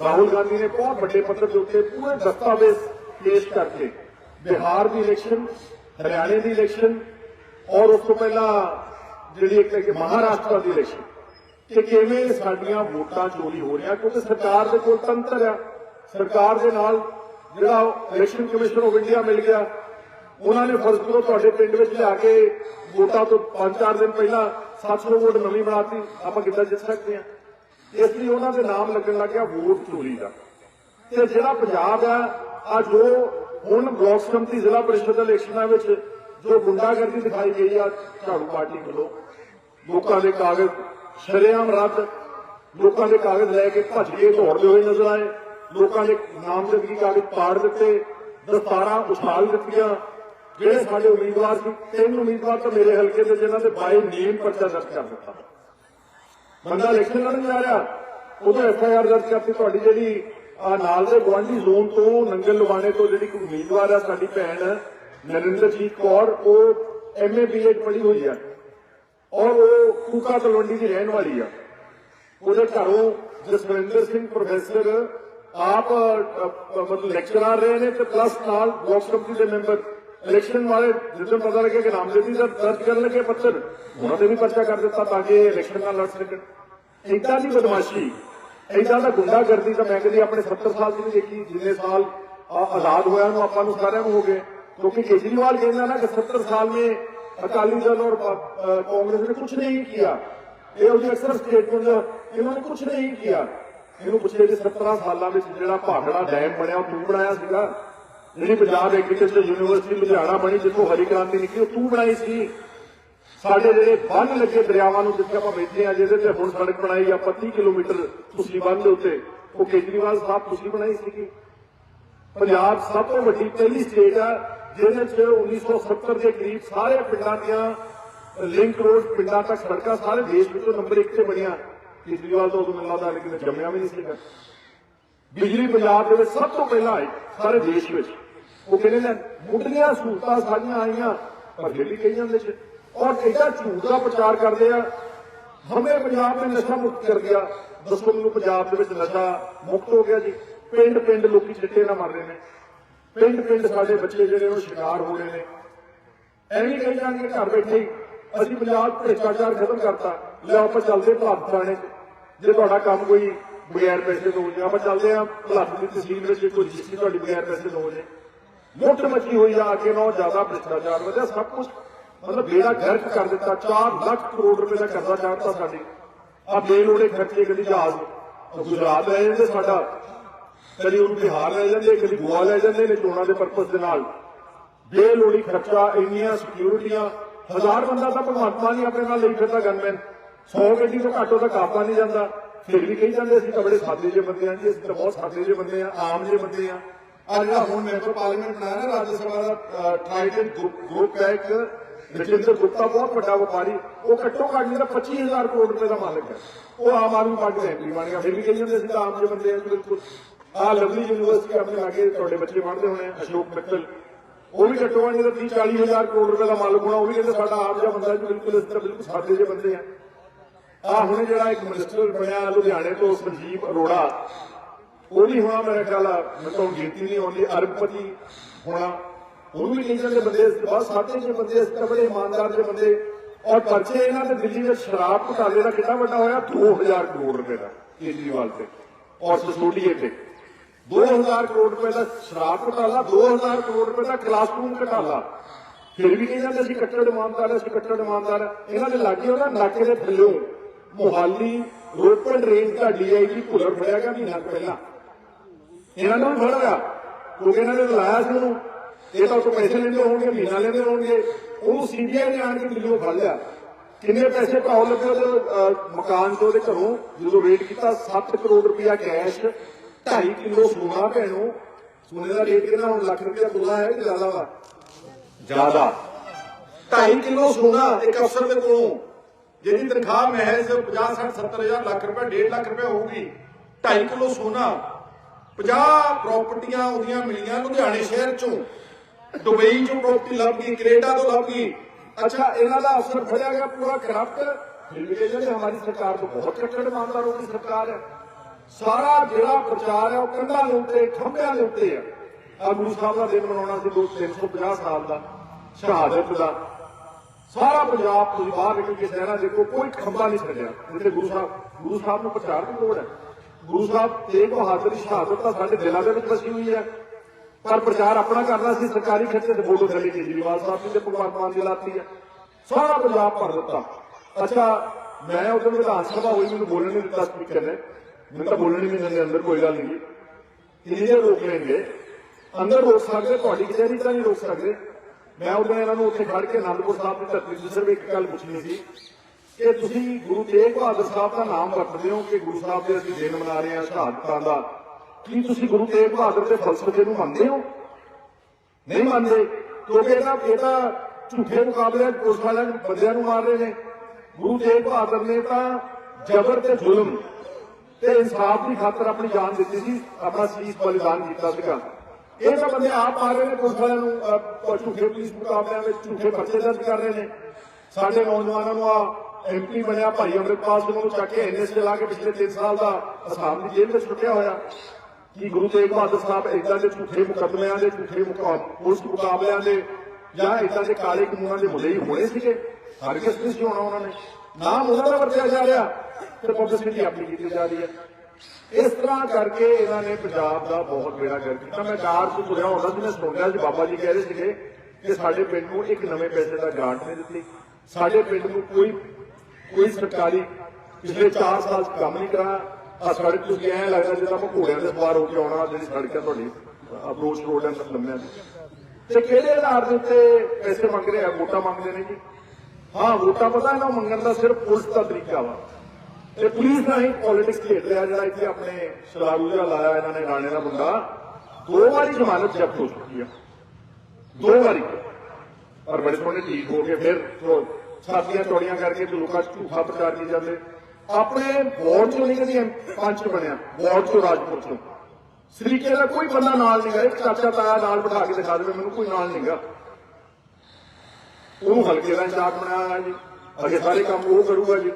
ਰਾਹੁਲ ਗਾਂਧੀ ਨੇ ਬਹੁਤ ਵੱਡੇ ਪੱਧਰ ਦੇ ਉੱਤੇ ਪੂਰੇ ਦਸਤਾਵੇਜ਼ ਪੇਸ਼ ਕਰਕੇ ਬਿਹਾਰ ਦੀ ਇਲੈਕਸ਼ਨ ਹਰਿਆਣੇ ਦੀ ਇਲੈਕਸ਼ਨ ਔਰ ਉਸ ਤੋਂ ਪਹਿਲਾਂ ਜਿਹੜੀ ਇੱਕ ਕਿ ਮਹਾਰਾਸ਼ਟਰ ਦੀ ਇਲੈਕਸ਼ਨ ਕਿ ਕਿਵੇਂ ਸਾਡੀਆਂ ਵੋਟਾਂ ਚੋਰੀ ਹੋ ਰਹੀਆਂ, ਕਿਉਂਕਿ ਸਰਕਾਰ ਦੇ ਕੋਲ ਤੰਤਰ ਆ। ਸਰਕਾਰ ਦੇ ਨਾਲ ਜਿਹੜਾ ਇਲੈਕਸ਼ਨ ਕਮਿਸ਼ਨ ਆਫ ਇੰਡੀਆ ਮਿਲ ਗਿਆ, ਉਹਨਾਂ ਨੇ ਫਰਜ਼ ਕਰੋ ਤੁਹਾਡੇ ਪਿੰਡ ਵਿੱਚ ਲਿਆ ਕੇ ਵੋਟਾਂ ਤੋਂ 5-4 ਦਿਨ ਪਹਿਲਾਂ 700 ਵੋਟ ਨਵੀਂ ਬਣਾਤੀ। ਆਪਾਂ ਕਿੱਦਾਂ ਜਿੱਤ ਸਕਦੇ ਹਾਂ? ਇਸ ਲਈ ਉਹਨਾਂ ਦੇ ਨਾਮ ਲੱਗਣ ਲੱਗਿਆ ਵੋਟ ਚੋਰੀ ਦਾ। ਤੇ ਜਿਹੜਾ ਪੰਜਾਬ ਆ ਆ ਜੋ ਹੁਣ ਬਲਾਕ ਸੰਮਤੀ ਜ਼ਿਲ੍ਹਾ ਪਰਿਸ਼ਦ ਇਲੈਕਸ਼ਨਾਂ ਵਿੱਚ ਜੋ ਗੁੰਡਾਗਰਦੀ ਦਿਖਾਈ ਗਈ ਆ ਝਾੜੂ ਪਾਰਟੀ ਵੱਲੋਂ, ਲੋਕਾਂ ਦੇ ਕਾਗਜ਼ ਸ਼ਰੇਆਮ ਰੱਦ, ਲੋਕਾਂ ਦੇ ਕਾਗਜ਼ ਲੈ ਕੇ ਭੱਜ ਕੇ ਦੌੜਦੇ ਹੋਏ ਨਜ਼ਰ ਆਏ, ਲੋਕਾਂ ਦੇ ਨਾਮਜ਼ਦਗੀ ਕਾਗਜ਼ ਪਾੜ ਦਿੱਤੇ, ਦਸਤਾਰਾਂ ਉਛਾਲ ਦਿੱਤੀਆਂ। ਜਿਹੜੇ ਸਾਡੇ ਉਮੀਦਵਾਰ ਸੀ, ਤਿੰਨ ਉਮੀਦਵਾਰ ਤਾਂ ਮੇਰੇ ਹਲਕੇ ਦੇ ਜਿਨ੍ਹਾਂ ਦੇ ਬਾਈ ਨੇਮ ਪਰਚਾ ਦਰਜ ਕਰ ਦਿੱਤਾ। ਬੰਦਾ ਇਲੈਕਸ਼ਨ ਲੜਨ ਜਾ ਰਿਹਾ। ਉਦੋਂ ਐਫ ਆਈ ਆਰ ਦਰਜ ਕਰਤੀ ਤੁਹਾਡੀ ਜਿਹੜੀ ਨਾਲ ਦੇ ਗਵਾਂਢੀ ਜ਼ੋਨ ਤੋਂ ਨੰਗਲ ਲਵਾਣੇ ਤੋਂ ਜਿਹੜੀ ਉਮੀਦਵਾਰ ਆ ਸਾਡੀ ਭੈਣ ਨਰਿੰਦਰਜੀਤ ਕੌਰ ਉਹ ਐਮਏ ਬੀਐਡ ਪੜ੍ਹੀ ਹੋਈ ਆ। ਔਰ ਉਹ ਕੂਕਾ ਤਲਵੰਡੀ ਦੀ ਰਹਿਣ ਵਾਲੀ ਆ। ਉਹਦੇ ਘਰੋਂ ਜਸਵਿੰਦਰ ਸਿੰਘ ਪ੍ਰੋਫੈਸਰ ਆਪ ਅ, ਮਤਲਬ ਲੈਕਚਰਰ ਰਹੇ ਨੇ ਤੇ ਪਲੱਸ ਨਾਲ ਬਲਾਕ ਕਮੇਟੀ ਦੇ ਮੈਂਬਰ ਇਲੈਕਸ਼ਨ ਵਾਲੇ ਜਿੱਦਣ ਪਤਾ ਲੱਗੇ ਕਿ ਨਾਮਜ਼ਦਗੀ ਦਾ ਦਰਜ ਕਰਨ ਲੱਗੇ ਪੱਤਰ ਉਹਨਾਂ ਨੇ ਵੀ ਪਰਚਾ ਕਰ ਦਿੱਤਾ ਤਾਂ ਕਿ ਇਲੈਕਸ਼ਨ ਨਾਲ ਲੜ ਸਕਣ। ਇਦਾਂ ਦੀ ਬਦਮਾਸ਼ੀ ਇਦਾਂ ਦਾ ਗੁੰਡਾਗਰਦੀ ਤਾਂ ਮੈਂ ਕਦੀ ਆਪਣੇ 70 ਸਾਲ ਦੀ ਦੇਖੀ, ਜਿੰਨੇ ਸਾਲ ਆਜ਼ਾਦ ਹੋਇਆ ਨੂੰ ਆਪਾਂ ਨੂੰ ਸਾਰਿਆਂ ਨੂੰ ਹੋ ਗਏ। ਕਿਉਂਕਿ ਕੇਜਰੀਵਾਲ ਕਹਿੰਦਾ ਨਾ ਕਿ 70 ਸਾਲ ਮੇ ਅਕਾਲੀ ਦਲ ਔਰ ਕਾਂਗਰਸ ਨੇ ਕੁਝ ਨਹੀਂ ਕੀਤਾ। ਇਹ ਉਹਦੀ ਅਕਸਰ ਸਟੇਟਮੈਂਟ ਇਹਨਾਂ ਨੇ ਕੁਝ ਨਹੀਂ ਕੀਤਾ। ਇਹਨੂੰ ਪਿਛਲੇ ਕਿ 17 ਸਾਲਾਂ ਵਿੱਚ ਜਿਹੜਾ ਭਾਖੜਾ ਡੈਮ ਬਣਿਆ, ਉਹ ਤੂੰ ਬਣਾਇਆ ਸੀਗਾ? ਜਿਹੜੀ ਪੰਜਾਬ ਐਗਰੀਕਲਚਰ ਯੂਨੀਵਰਸਿਟੀ, ਲੁਧਿਆਣਾ ਬਣੀ, ਜਿੱਥੋਂ ਹਰੀ ਕ੍ਰਾਂਤੀ ਨਿਕਲੀ, ਉਹ ਤੂੰ ਬਣਾਈ ਸੀ। ਸਾਡੇ ਜਿਹੜੇ ਬੰਨ ਲੱਗੇ ਦਰਿਆਵਾਂ ਨੂੰ ਜਿੱਥੇ ਆਪਾਂ ਬੈਠੇ ਆ ਜਿਹਦੇ ਤੇ ਹੁਣ ਸੜਕ ਬਣਾਈ ਆਪਾਂ 30 ਕਿਲੋਮੀਟਰ ਤੁਸੀਂ ਬੰਨ ਦੇ ਉੱਤੇ, ਉਹ ਕੇਜਰੀਵਾਲ ਸਾਹਿਬ ਤੁਸੀਂ ਬਣਾਈ ਸੀਗੀ। ਪੰਜਾਬ ਸਭ ਤੋਂ ਵੱਡੀ ਪਹਿਲੀ ਸਟੇਟ ਆ, ਜਿਹਦੇ ਚ 1970 ਦੇ ਕਰੀਬ ਸਾਰੇ ਪਿੰਡਾਂ ਦੀਆਂ ਲਿੰਕ ਰੋਡ ਪਿੰਡਾਂ ਤੱਕ ਸੜਕਾਂ ਸਾਰੇ ਦੇਸ਼ ਵਿੱਚੋਂ ਨੰਬਰ 1 ਤੇ ਬਣੀਆਂ। ਕੇਜਰੀਵਾਲ ਤੋਂ ਉਦੋਂ ਮੈਨੂੰ ਲੱਗਦਾ ਲੇਕਿਨ ਜੰਮਿਆ ਵੀ ਨਹੀਂ ਸੀਗਾ। ਬਿਜਲੀ ਪੰਜਾਬ ਦੇ ਵਿੱਚ ਸਭ ਤੋਂ ਪਹਿਲਾਂ ਆਈ, ਸਾਰੇ ਦੇਸ਼ ਵਿੱਚ। ਉਹ ਕਹਿੰਦੇ ਨੇ ਮੁੱਢਲੀਆਂ ਸਹੂਲਤਾਂ ਸਾਰੀਆਂ ਆਈਆਂ ਪਰ ਫਿਰ ਕਹੀ ਜਾਂਦੇ ਚ ਔਰ ਇਹਦਾ ਝੂਠ ਦਾ ਪ੍ਰਚਾਰ ਕਰਦੇ ਆ। ਹਮੇ ਪੰਜਾਬ ਨੇ ਨਸ਼ਾ ਮੁਕਤ ਕਰ ਦਿਆ ਦੱਸੋ ਮੈਨੂੰ ਪੰਜਾਬ ਦੇ ਵਿੱਚ ਨਸ਼ਾ ਮੁਕਤ ਹੋ ਗਿਆ ਜੀ। ਪਿੰਡ ਪਿੰਡ ਲੋਕੀ ਚਿੱਟੇ ਨਾ ਮਰ ਰਹੇ ਨੇ। ਪਿੰਡ ਪਿੰਡ ਸਾਡੇ ਬੱਚੇ ਜਿਹੜੇ ਉਹ ਸ਼ਿਕਾਰ ਹੋ ਰਹੇ ਨੇ। ਐਵੇਂ ਕਹੀ ਜਾਣਗੇ ਘਰ ਬੈਠੇ ਹੀ, ਅਸੀਂ ਪੰਜਾਬ 'ਚ ਭ੍ਰਿਸ਼ਟਾਚਾਰ ਖਤਮ ਕਰਤਾ। ਲੈ ਆਪਾਂ ਚੱਲਦੇ ਭਾਰਤ ਥਾਣੇ 'ਚ ਜੇ ਤੁਹਾਡਾ ਕੰਮ ਕੋਈ ਬਗੈਰ ਪੈਸੇ ਤੋਂ ਹੋ ਜਾਏ ਆਪਾਂ ਚੱਲਦੇ ਆ ਭਲੱਖ ਦੀ ਤਹਿਸੀਲ ਵਿੱਚ ਕੋਈ ਰਜਿਸਟਰੀ ਤੁਹਾਡੀ ਬਗੈਰ ਪੈਸੇ ਤੋਂ ਹੋ ਜਾਵੇ। ਮੁੱਠ ਮੱਛੀ ਹੋਈ ਆ ਕੇ ਨਾ ਜ਼ਿਆਦਾ ਭ੍ਰਿਸ਼ਟਾਚਾਰ ਵਧਿਆ, ਸਭ ਕੁਝ ਮਤਲਬ ਬੇੜਾ ਗਰਕ ਕਰ ਦਿੱਤਾ 4 ਲੱਖ ਕਰੋੜ ਰੁਪਏ ਦਾ ਕਰਜ਼ਾ ਚਾੜਤਾ ਸਾਡੇ। ਆ ਬੇਲੋੜੇ ਖਰਚੇ ਕਦੀ ਜਹਾਜ਼ ਗੁਜਰਾਤ ਲੈ ਜਾਂਦੇ ਸਾਡਾ। ਕਦੀ ਉਹਨੂੰ ਬਿਹਾਰ ਲੈ ਜਾਂਦੇ, ਕਦੀ ਗੋਆ ਲੈ ਜਾਂਦੇ ਨੇ ਚੋਣਾਂ ਦੇ ਪਰਪਸ ਦੇ ਨਾਲ। ਬੇਲੋੜੀ ਖਰਚਾ ਇੰਨੀਆਂ ਸਿਕਿਉਰਿਟੀਆਂ ਹਜ਼ਾਰ ਬੰਦਾ ਤਾਂ ਭਗਵੰਤ ਮਾਨ ਹੀ ਆਪਣੇ ਨਾਲ ਲਈ ਫਿਰਦਾ ਗਨਮੈਨ 100 ਗੱਡੀ ਤੋਂ ਘੱਟ ਉਹਦਾ ਕਾਪਾ ਨਹੀਂ ਜਾਂਦਾ। ਫਿਰ ਵੀ ਕਹੀ ਜਾਂਦੇ ਅਸੀਂ ਤਾਂ ਬੜੇ ਸਾਦੇ ਜਿਹੇ ਬੰਦੇ ਆ ਜੀ, ਅਸੀਂ ਤਾਂ ਬਹੁਤ ਸਾਦੇ ਜਿਹੇ ਬੰਦੇ ਆ, ਆਮ ਜਿਹੇ ਬੰਦੇ ਆ। ਆ ਜਿਹੜਾ ਹੁਣ ਮੈਂਬਰ ਪਾਰਲੀਮੈਂਟ ਬਣਾਇਆ ਨਾ ਰਾਜ ਸਭਾ ਦਾ ਟ੍ਰਾਈਡੈਂਟ ਗਰੁੱਪ ਹੈ ਇੱਕ। ਰਜਿੰਦਰ ਗੁਪਤਾ ਬਹੁਤ ਵੱਡਾ ਵਪਾਰੀ। ਉਹ ਘੱਟੋ ਘੱਟ ਨਹੀਂ 25000 ਕਰੋੜ ਰੁਪਏ ਦਾ ਮਾਲਕ ਹੈ। ਉਹ ਆਮ ਆਦਮੀ ਪਾਰਟੀ ਦਾ ਐਮਪੀ ਬਣ ਗਿਆ। ਫਿਰ ਵੀ ਕਹੀ ਜਾਂਦੇ ਅਸੀਂ ਤਾਂ ਆਮ ਜਿਹੇ ਬੰਦੇ ਆ ਬਿਲਕੁਲ ਆ ਲਵਲੀ ਯੂਨੀਵਰਸਿਟੀ ਆਪਣੇ ਲਾਗੇ, ਤੁਹਾਡੇ ਬੱਚੇ ਪੜ੍ਹਦੇ ਹੋਣੇ ਅਸ਼ੋਕ ਮਿੱਤਲ। ਉਹ ਵੀ ਘੱਟੋ ਘੱਟ ਜਿਹੜਾ ਤਾਂ 30 40 ਹਜ਼ਾਰ ਕਰੋੜ ਰੁਪਏ ਦਾ ਮਾਲਕ ਹੋਣਾ, ਉਹ ਵੀ ਕਹਿੰਦੇ ਸਾਡਾ ਆਮ ਜਿਹਾ ਬੰਦਾ ਬਿਲਕੁਲ ਇਸ ਤਰ੍ਹਾਂ ਬਿਲਕੁਲ ਸਾਦੇ ਜਿਹੇ ਬੰਦੇ ਆ। ਆ ਹੁਣ ਜਿਹੜਾ ਇੱਕ ਮਿਨਿਸਟਰ ਬਣਿਆ, ਲੁਧਿਆਣੇ ਤੋਂ ਸੰਜੀਵ ਅਰੋੜਾ। ਉਹ ਵੀ ਹੋਣਾ ਮੇਰੇ ਖਿਆਲ ਆ ਮੈਂ ਤਾਂ ਗਿਣਤੀ ਨਹੀਂ ਆਉਂਦੀ, ਅਰਬਪਤੀ ਹੋਣਾ। ਉਹ ਵੀ ਕਹੀ ਜਾਂਦੇ ਬੰਦੇ ਬਹੁਤ ਸਾਡੇ ਜਿਹੇ ਬੰਦੇ, ਇਸ ਤਰ੍ਹਾਂ ਬੜੇ ਇਮਾਨਦਾਰ ਦੇ ਬੰਦੇ। ਔਰ ਪਰਚੇ ਇਹਨਾਂ ਦੇ ਦਿੱਲੀ ਵਿੱਚ ਸ਼ਰਾਬ ਘੁਟਾਲੇ ਦਾ ਕਿੰਨਾ ਵੱਡਾ ਹੋਇਆ? 2000 ਕਰੋੜ ਰੁਪਏ ਦਾ ਕੇਜਰੀਵਾਲ ਤੇ ਔਰ ਸਸੋਡੀਏ ਤੇ। 2000 ਕਰੋੜ ਰੁਪਏ ਦਾ ਸ਼ਰਾਬ ਘੁਟਾਲਾ 2000 ਕਰੋੜ ਰੁਪਏ ਦਾ ਕਲਾਸਰੂਮ ਘਟਾਲਾ। ਫਿਰ ਵੀ ਕਹੀ ਜਾਂਦੇ ਅਸੀਂ ਕੱਟੜ ਇਮਾਨਦਾਰ, ਅਸੀਂ ਕੱਟੜ ਇਮਾਨਦਾਰ। ਇਹਨਾਂ ਦੇ ਲਾਗੇ ਉਹਨਾਂ ਨਾਕੇ ਦੇ ਥੱਲੋਂ ਮੋਹਾਲੀ ਰੋਪੜ ਰੇਂਜ ਦਾ ਡੀਆਈਜੀ ਭੁੱਲਰ ਫੜਿਆ ਗਿਆ ਮਹੀਨਾ ਪਹਿਲਾਂ। ਇਹਨਾਂ ਨੂੰ ਫੜ ਲਿਆ ਕਿਉਂਕਿ ਇਹਨਾਂ ਨੇ ਲਾਇਆ ਸੀ ਉਹਨੂੰ। ਇਹ ਤਾਂ ਉਹ ਪੈਸੇ ਲੈਂਦੇ ਹੋਣਗੇ, ਮਹੀਨਾ ਲੈਂਦੇ ਹੋਣਗੇ। ਉਹਨੂੰ ਸੀਬੀਆਈ ਨੇ ਆਣ ਕੇ ਦਿੱਲੀੋਂ ਫੜ ਲਿਆ। ਕਿੰਨੇ ਪੈਸੇ ਭਾਉ ਲੱਗੇ ਉਹਦੇ ਮਕਾਨ ਤੋਂ ਉਹਦੇ ਘਰੋਂ? ਜਦੋਂ ਰੇਟ ਕੀਤਾ 7 ਕਰੋੜ ਰੁਪਇਆ ਕੈਸ਼ 2.5 ਕਿਲੋ ਸੋਨਾ ਭੈਣੋ। ਸੋਨੇ ਦਾ ਰੇਟ ਕਿੰਨਾ? ਹੁਣ ਲੱਖ ਰੁਪਇਆ ਤੋਲਾ ਹੈ ਕਿ ਜ਼ਿਆਦਾ ਵਾ? ਜ਼ਿਆਦਾ। 2.5 ਕਿਲੋ ਸੋਨਾ ਇੱਕ ਅਫਸਰ ਦੇ ਕੋਲੋਂ। ਜਿਹਦੀ ਤਨਖਾਹ ਮਹਿਜ਼ 50 60 70 ਹਜ਼ਾਰ ਲੱਖ ਰੁਪਏ 1.5 ਲੱਖ ਰੁਪਏ ਹੋਊਗੀ। 2.5 ਕਿਲੋ ਸੋਨਾ। 50 ਪ੍ਰਾਪਰਟੀਆਂ ਉਹਦੀਆਂ ਮਿਲੀਆਂ ਲੁਧਿਆਣੇ ਸ਼ਹਿਰ ਚੋਂ। ਦੁਬਈ ਚੋਂ ਪ੍ਰਾਪਰਟੀ ਲੱਭ ਗਈ, ਕੈਨੇਡਾ ਤੋਂ ਲੱਭ ਗਈ। ਅੱਛਾ, ਇਹਨਾਂ ਦਾ ਅਫਸਰ ਫੜਿਆ ਗਿਆ ਪੂਰਾ ਕਰਪਟ ਫਿਰ ਵੀ ਹਮਾਰੀ ਸਰਕਾਰ ਤੋਂ ਬਹੁਤ ਕੱਟੜ ਇਮਾਨਦਾਰੋਂ ਦੀ ਸਰਕਾਰ। ਹੈ ਸਾਰਾ ਜਿਹੜਾ ਪ੍ਰਚਾਰ ਹੈ ਉਹ ਕੰਧਾਂ ਦੇ ਉੱਤੇ, ਖੰਭਿਆਂ ਦੇ ਉੱਤੇ ਹੈ। ਆ ਗੁਰੂ ਸਾਹਿਬ ਦਾ ਦਿਨ ਮਨਾਉਣਾ ਸੀ ਦੋ 350 ਸਾਲ ਦਾ, ਸ਼ਹਾਦਤ ਦਾ। ਸਾਰਾ ਪੰਜਾਬ ਤੁਸੀਂ ਬਾਹਰ ਨਿਕਲ ਕੇ ਸ਼ਹਿਰਾਂ ਦੇਖੋ, ਕੋਈ ਖੰਭਾ ਨਹੀਂ ਛੱਡਿਆ। ਜਿੱਥੇ ਗੁਰੂ ਸਾਹਿਬ ਗੁਰੂ ਸਾਹਿਬ ਨੂੰ ਪ੍ਰਚਾਰ ਦੀ ਲੋੜ ਹੈ। ਗੁਰੂ ਸਾਹਿਬ ਤੇਗ ਬਹਾਦਰ ਦੀ ਸ਼ਹਾਦਤ ਤਾਂ ਸਾਡੇ ਦਿਲਾਂ ਦੇ ਵਿੱਚ ਵਸੀ ਹੋਈ ਹੈ। ਪਰ ਪ੍ਰਚਾਰ ਆਪਣਾ ਕਰਨਾ ਸੀ, ਸਰਕਾਰੀ ਖਰਚੇ ਤੇ ਫੋਟੋ ਥੱਲੇ ਕੇਜਰੀਵਾਲ ਸਾਹਿਬ ਦੀ ਤੇ ਭਗਵੰਤ ਮਾਨ ਦੀ ਲਾਤੀ ਹੈ। ਸਾਰਾ ਪੰਜਾਬ ਭਰ ਦਿੱਤਾ। ਅੱਛਾ, ਮੈਂ ਉਦੋਂ ਵਿਧਾਨ ਸਭਾ ਹੋਈ, ਮੈਨੂੰ ਬੋਲਣ ਨਹੀਂ ਦਿੱਤਾ ਸਪੀਕਰ ਨੇ। ਮੈਨੂੰ ਤਾਂ ਬੋਲਣ ਨਹੀਂ ਦਿੰਦੇ, ਅੰਦਰ ਕੋਈ ਗੱਲ ਨਹੀਂ। ਕਲੀਅਰ ਰੋਕ ਲੈਣਗੇ? ਅੰਦਰ ਰੋਕ ਸਕਦੇ, ਤੁਹਾਡੀ ਕਚਹਿਰੀ ਤਾਂ ਨਹੀਂ ਰੋਕ ਸਕਦੇ। ਮੈਂ ਉਦੋਂ ਇਹਨਾਂ ਨੂੰ ਉੱਥੇ ਖੜ ਕੇ ਅਨੰਦਪੁਰ ਸਾਹਿਬ ਦੀ ਧਰਤੀ ਤੇ ਸਿਰਫ ਇੱਕ ਗੱਲ ਪੁੱਛਣੀ ਸੀ। ਕਿ ਤੁਸੀਂ ਗੁਰੂ ਤੇਗ ਬਹਾਦਰ ਸਾਹਿਬ ਦਾ ਨਾਮ ਰੱਖਦੇ ਹੋ ਕਿ ਗੁਰੂ ਸਾਹਿਬ ਦੇ ਅਸੀਂ ਦਿਨ ਮਨਾ ਰਹੇ ਹਾਂ ਸ਼ਹਾਦਤਾਂ ਦਾ। ਕੀ ਤੁਸੀਂ ਗੁਰੂ ਤੇਗ ਬਹਾਦਰ ਦੇ ਫਲਸਫੇ ਨੂੰ ਮੰਨਦੇ ਹੋ? ਨਹੀਂ ਮੰਨਦੇ? ਕਿਉਂਕਿ ਇਹਦਾ ਇਹਦਾ ਝੂਠੇ ਮੁਕਾਬਲੇ ਪੁਲਿਸ ਵਾਲਿਆਂ ਨੂੰ ਬੰਦਿਆਂ ਨੂੰ ਮਾਰ ਰਹੇ ਨੇ। ਗੁਰੂ ਤੇਗ ਬਹਾਦਰ ਨੇ ਤਾਂ ਜ਼ਬਰ ਤੇ ਜ਼ੁਲਮ ਤੇ ਇਨਸਾਫ ਦੀ ਖਾਤਰ ਆਪਣੀ ਜਾਨ ਦਿੱਤੀ ਸੀ, ਆਪਣਾ ਸੀਸ ਬਲੀਦਾਨ ਕੀਤਾ ਸੀਗਾ। ਇਹ ਤਾਂ ਬੰਦੇ ਆਪ ਮਾਰ ਰਹੇ ਨੇ ਪੁਲਿਸ ਵਾਲਿਆਂ ਨੂੰ ਝੂਠੇ ਪੁਲਿਸ ਮੁਕਾਬਲਿਆਂ ਵਿੱਚ ਝੂਠੇ ਪਰਚੇ ਦਰਜ ਕਰ ਰਹੇ ਨੇ। ਸਾਡੇ ਨੌਜਵਾਨਾਂ ਨੂੰ ਆ ਐਮਪੀ ਬਣਿਆ, ਭਾਈ ਅੰਮ੍ਰਿਤਪਾਲ ਸਿੰਘ ਨੂੰ ਚੱਕ ਕੇ ਐਨਐਸ ਚਲਾ ਕੇ ਪਿਛਲੇ 3 ਸਾਲ ਦਾ ਅਸਾਮ ਦੀ ਜੇਲ੍ਹ ਵਿੱਚ ਸੁੱਟਿਆ ਹੋਇਆ। ਕਿ ਗੁਰੂ ਤੇਗ ਬਹਾਦਰ ਸਾਹਿਬ ਇਦਾਂ ਦੇ ਝੂਠੇ ਮੁਕੱਦਮਿਆਂ ਦੇ, ਝੂਠੇ ਮੁਕਾ- ਮੁਕਾਬਲਿਆਂ ਦੇ ਜਾਂ ਇਦਾਂ ਦੇ ਕਾਲੇ ਕਾਨੂੰਨਾਂ ਦੇ ਮੁੱਦੇ ਹੀ ਹੋਣੇ ਸੀਗੇ? ਹਰ ਕਿਸ ਨਹੀਂ ਹੋਣਾ ਉਹਨਾਂ ਨੇ? ਨਾਮ ਉਹਨਾਂ ਦਾ ਵਰਤਿਆ ਜਾ ਰਿਹਾ ਤੇ ਪਬਲਿਸਿਟੀ ਆਪਣੀ ਕੀਤੀ ਜਾ ਰਹੀ ਹੈ। ਇਸ ਤਰ੍ਹਾਂ ਕਰਕੇ ਇਹਨਾਂ ਨੇ ਪੰਜਾਬ ਦਾ ਬਹੁਤ ਬੇੜਾ ਗਰਕ ਕੀਤਾ। ਮੈਂ ਕਾਰ ਤੋਂ ਤੁਰਿਆ ਹੁੰਦਾ ਸੀ, ਮੈਂ ਸੁਣਿਆ ਸੀ, ਬਾਬਾ ਜੀ ਕਹਿ ਰਹੇ ਸੀਗੇ ਕਿ ਸਾਡੇ ਪਿੰਡ ਨੂੰ ਇੱਕ ਨਵੇਂ ਪੈਸੇ ਦਾ ਗ੍ਰਾਂਟ ਨਹੀਂ ਦਿੱਤੀ। ਸਾਡੇ ਪਿੰਡ ਨੂੰ ਕੋਈ ਕੋਈ ਸਰਕਾਰੀ ਪਿਛਲੇ 4 ਸਾਲ 'ਚ ਕੰਮ ਨਹੀਂ ਕਰਾਇਆ। ਆ ਸੜਕ ਤੁਸੀਂ ਐਂ ਲੱਗਦਾ ਜਿੱਦਾਂ ਆਪਾਂ ਘੋੜਿਆਂ ਦੇ ਸਵਾਰ ਹੋ ਕੇ ਆਉਣਾ, ਜਿਹੜੀ ਸੜਕ ਹੈ ਤੁਹਾਡੀ ਅਪਰੋਚ ਰੋਡ ਹੈ ਲੰਮਿਆਂ ਦੀ। ਤੇ ਕਿਹੜੇ ਆਧਾਰ ਦੇ ਉੱਤੇ ਪੈਸੇ ਮੰਗ ਰਹੇ ਆ? ਵੋਟਾਂ ਮੰਗਦੇ ਨੇ ਜੀ। ਹਾਂ, ਵੋਟਾਂ ਪਤਾ, ਇਹਨਾਂ ਮੰਗਣ ਦਾ ਸਿਰਫ ਪੁਲਿਸ ਦਾ ਤਰੀਕਾ ਵਾ। ਤੇ ਪੁਲਿਸ ਨਾਲ ਹੀ ਪੋਲਿਟਿਕਸ ਖੇਡ ਰਿਹਾ ਜਿਹੜਾ ਇੱਥੇ ਆਪਣੇ ਸ਼ਰਾਰੂ ਜਿਹਾ ਲਾਇਆ, ਇਹਨਾਂ ਨੇ ਗਾਣੇ ਦਾ ਬੰਦਾ ਦੋ ਵਾਰੀ ਜ਼ਮਾਨਤ ਜ਼ਬਤ ਹੋ ਚੁੱਕੀ ਆ। ਦੋ ਵਾਰੀ। ਪਰ ਬੜੇ ਸੋਹਣੇ ਠੀਕ ਹੋ ਕੇ ਫਿਰ ਛਾਤੀਆਂ ਚੌੜੀਆਂ ਕਰਕੇ ਤੇ ਲੋਕਾਂ 'ਚ ਝੂਠਾ ਪ੍ਰਚਾਰ ਕੀ ਜਾਂਦੇ ਆਪਣੇ ਵੋਟ ਚੋਂ ਨਹੀਂ ਕਦੀ ਪੰਚ ਬਣਿਆ ਵੋਟ ਚੋਂ ਰਾਜਪੂਤ ਚੋਂ। ਸਰੀਕੇ ਦਾ ਕੋਈ ਬੰਦਾ ਨਾਲ ਨਹੀਂ ਗਾ, ਇੱਕ ਚਾਚਾ ਤਾਇਆ ਨਾਲ ਬਿਠਾ ਕੇ ਦਿਖਾ ਦੇਵੇ, ਮੈਨੂੰ ਕੋਈ ਨਾਲ ਨਹੀਂ ਗਾ। ਉਹਨੂੰ ਹਲਕੇ ਦਾ ਇੰਚਾਰਜ ਬਣਾਇਆ ਹੋਇਆ ਜੀ। ਅੱਗੇ ਸਾਰੇ ਕੰਮ ਉਹ ਕਰੂਗਾ ਜੀ।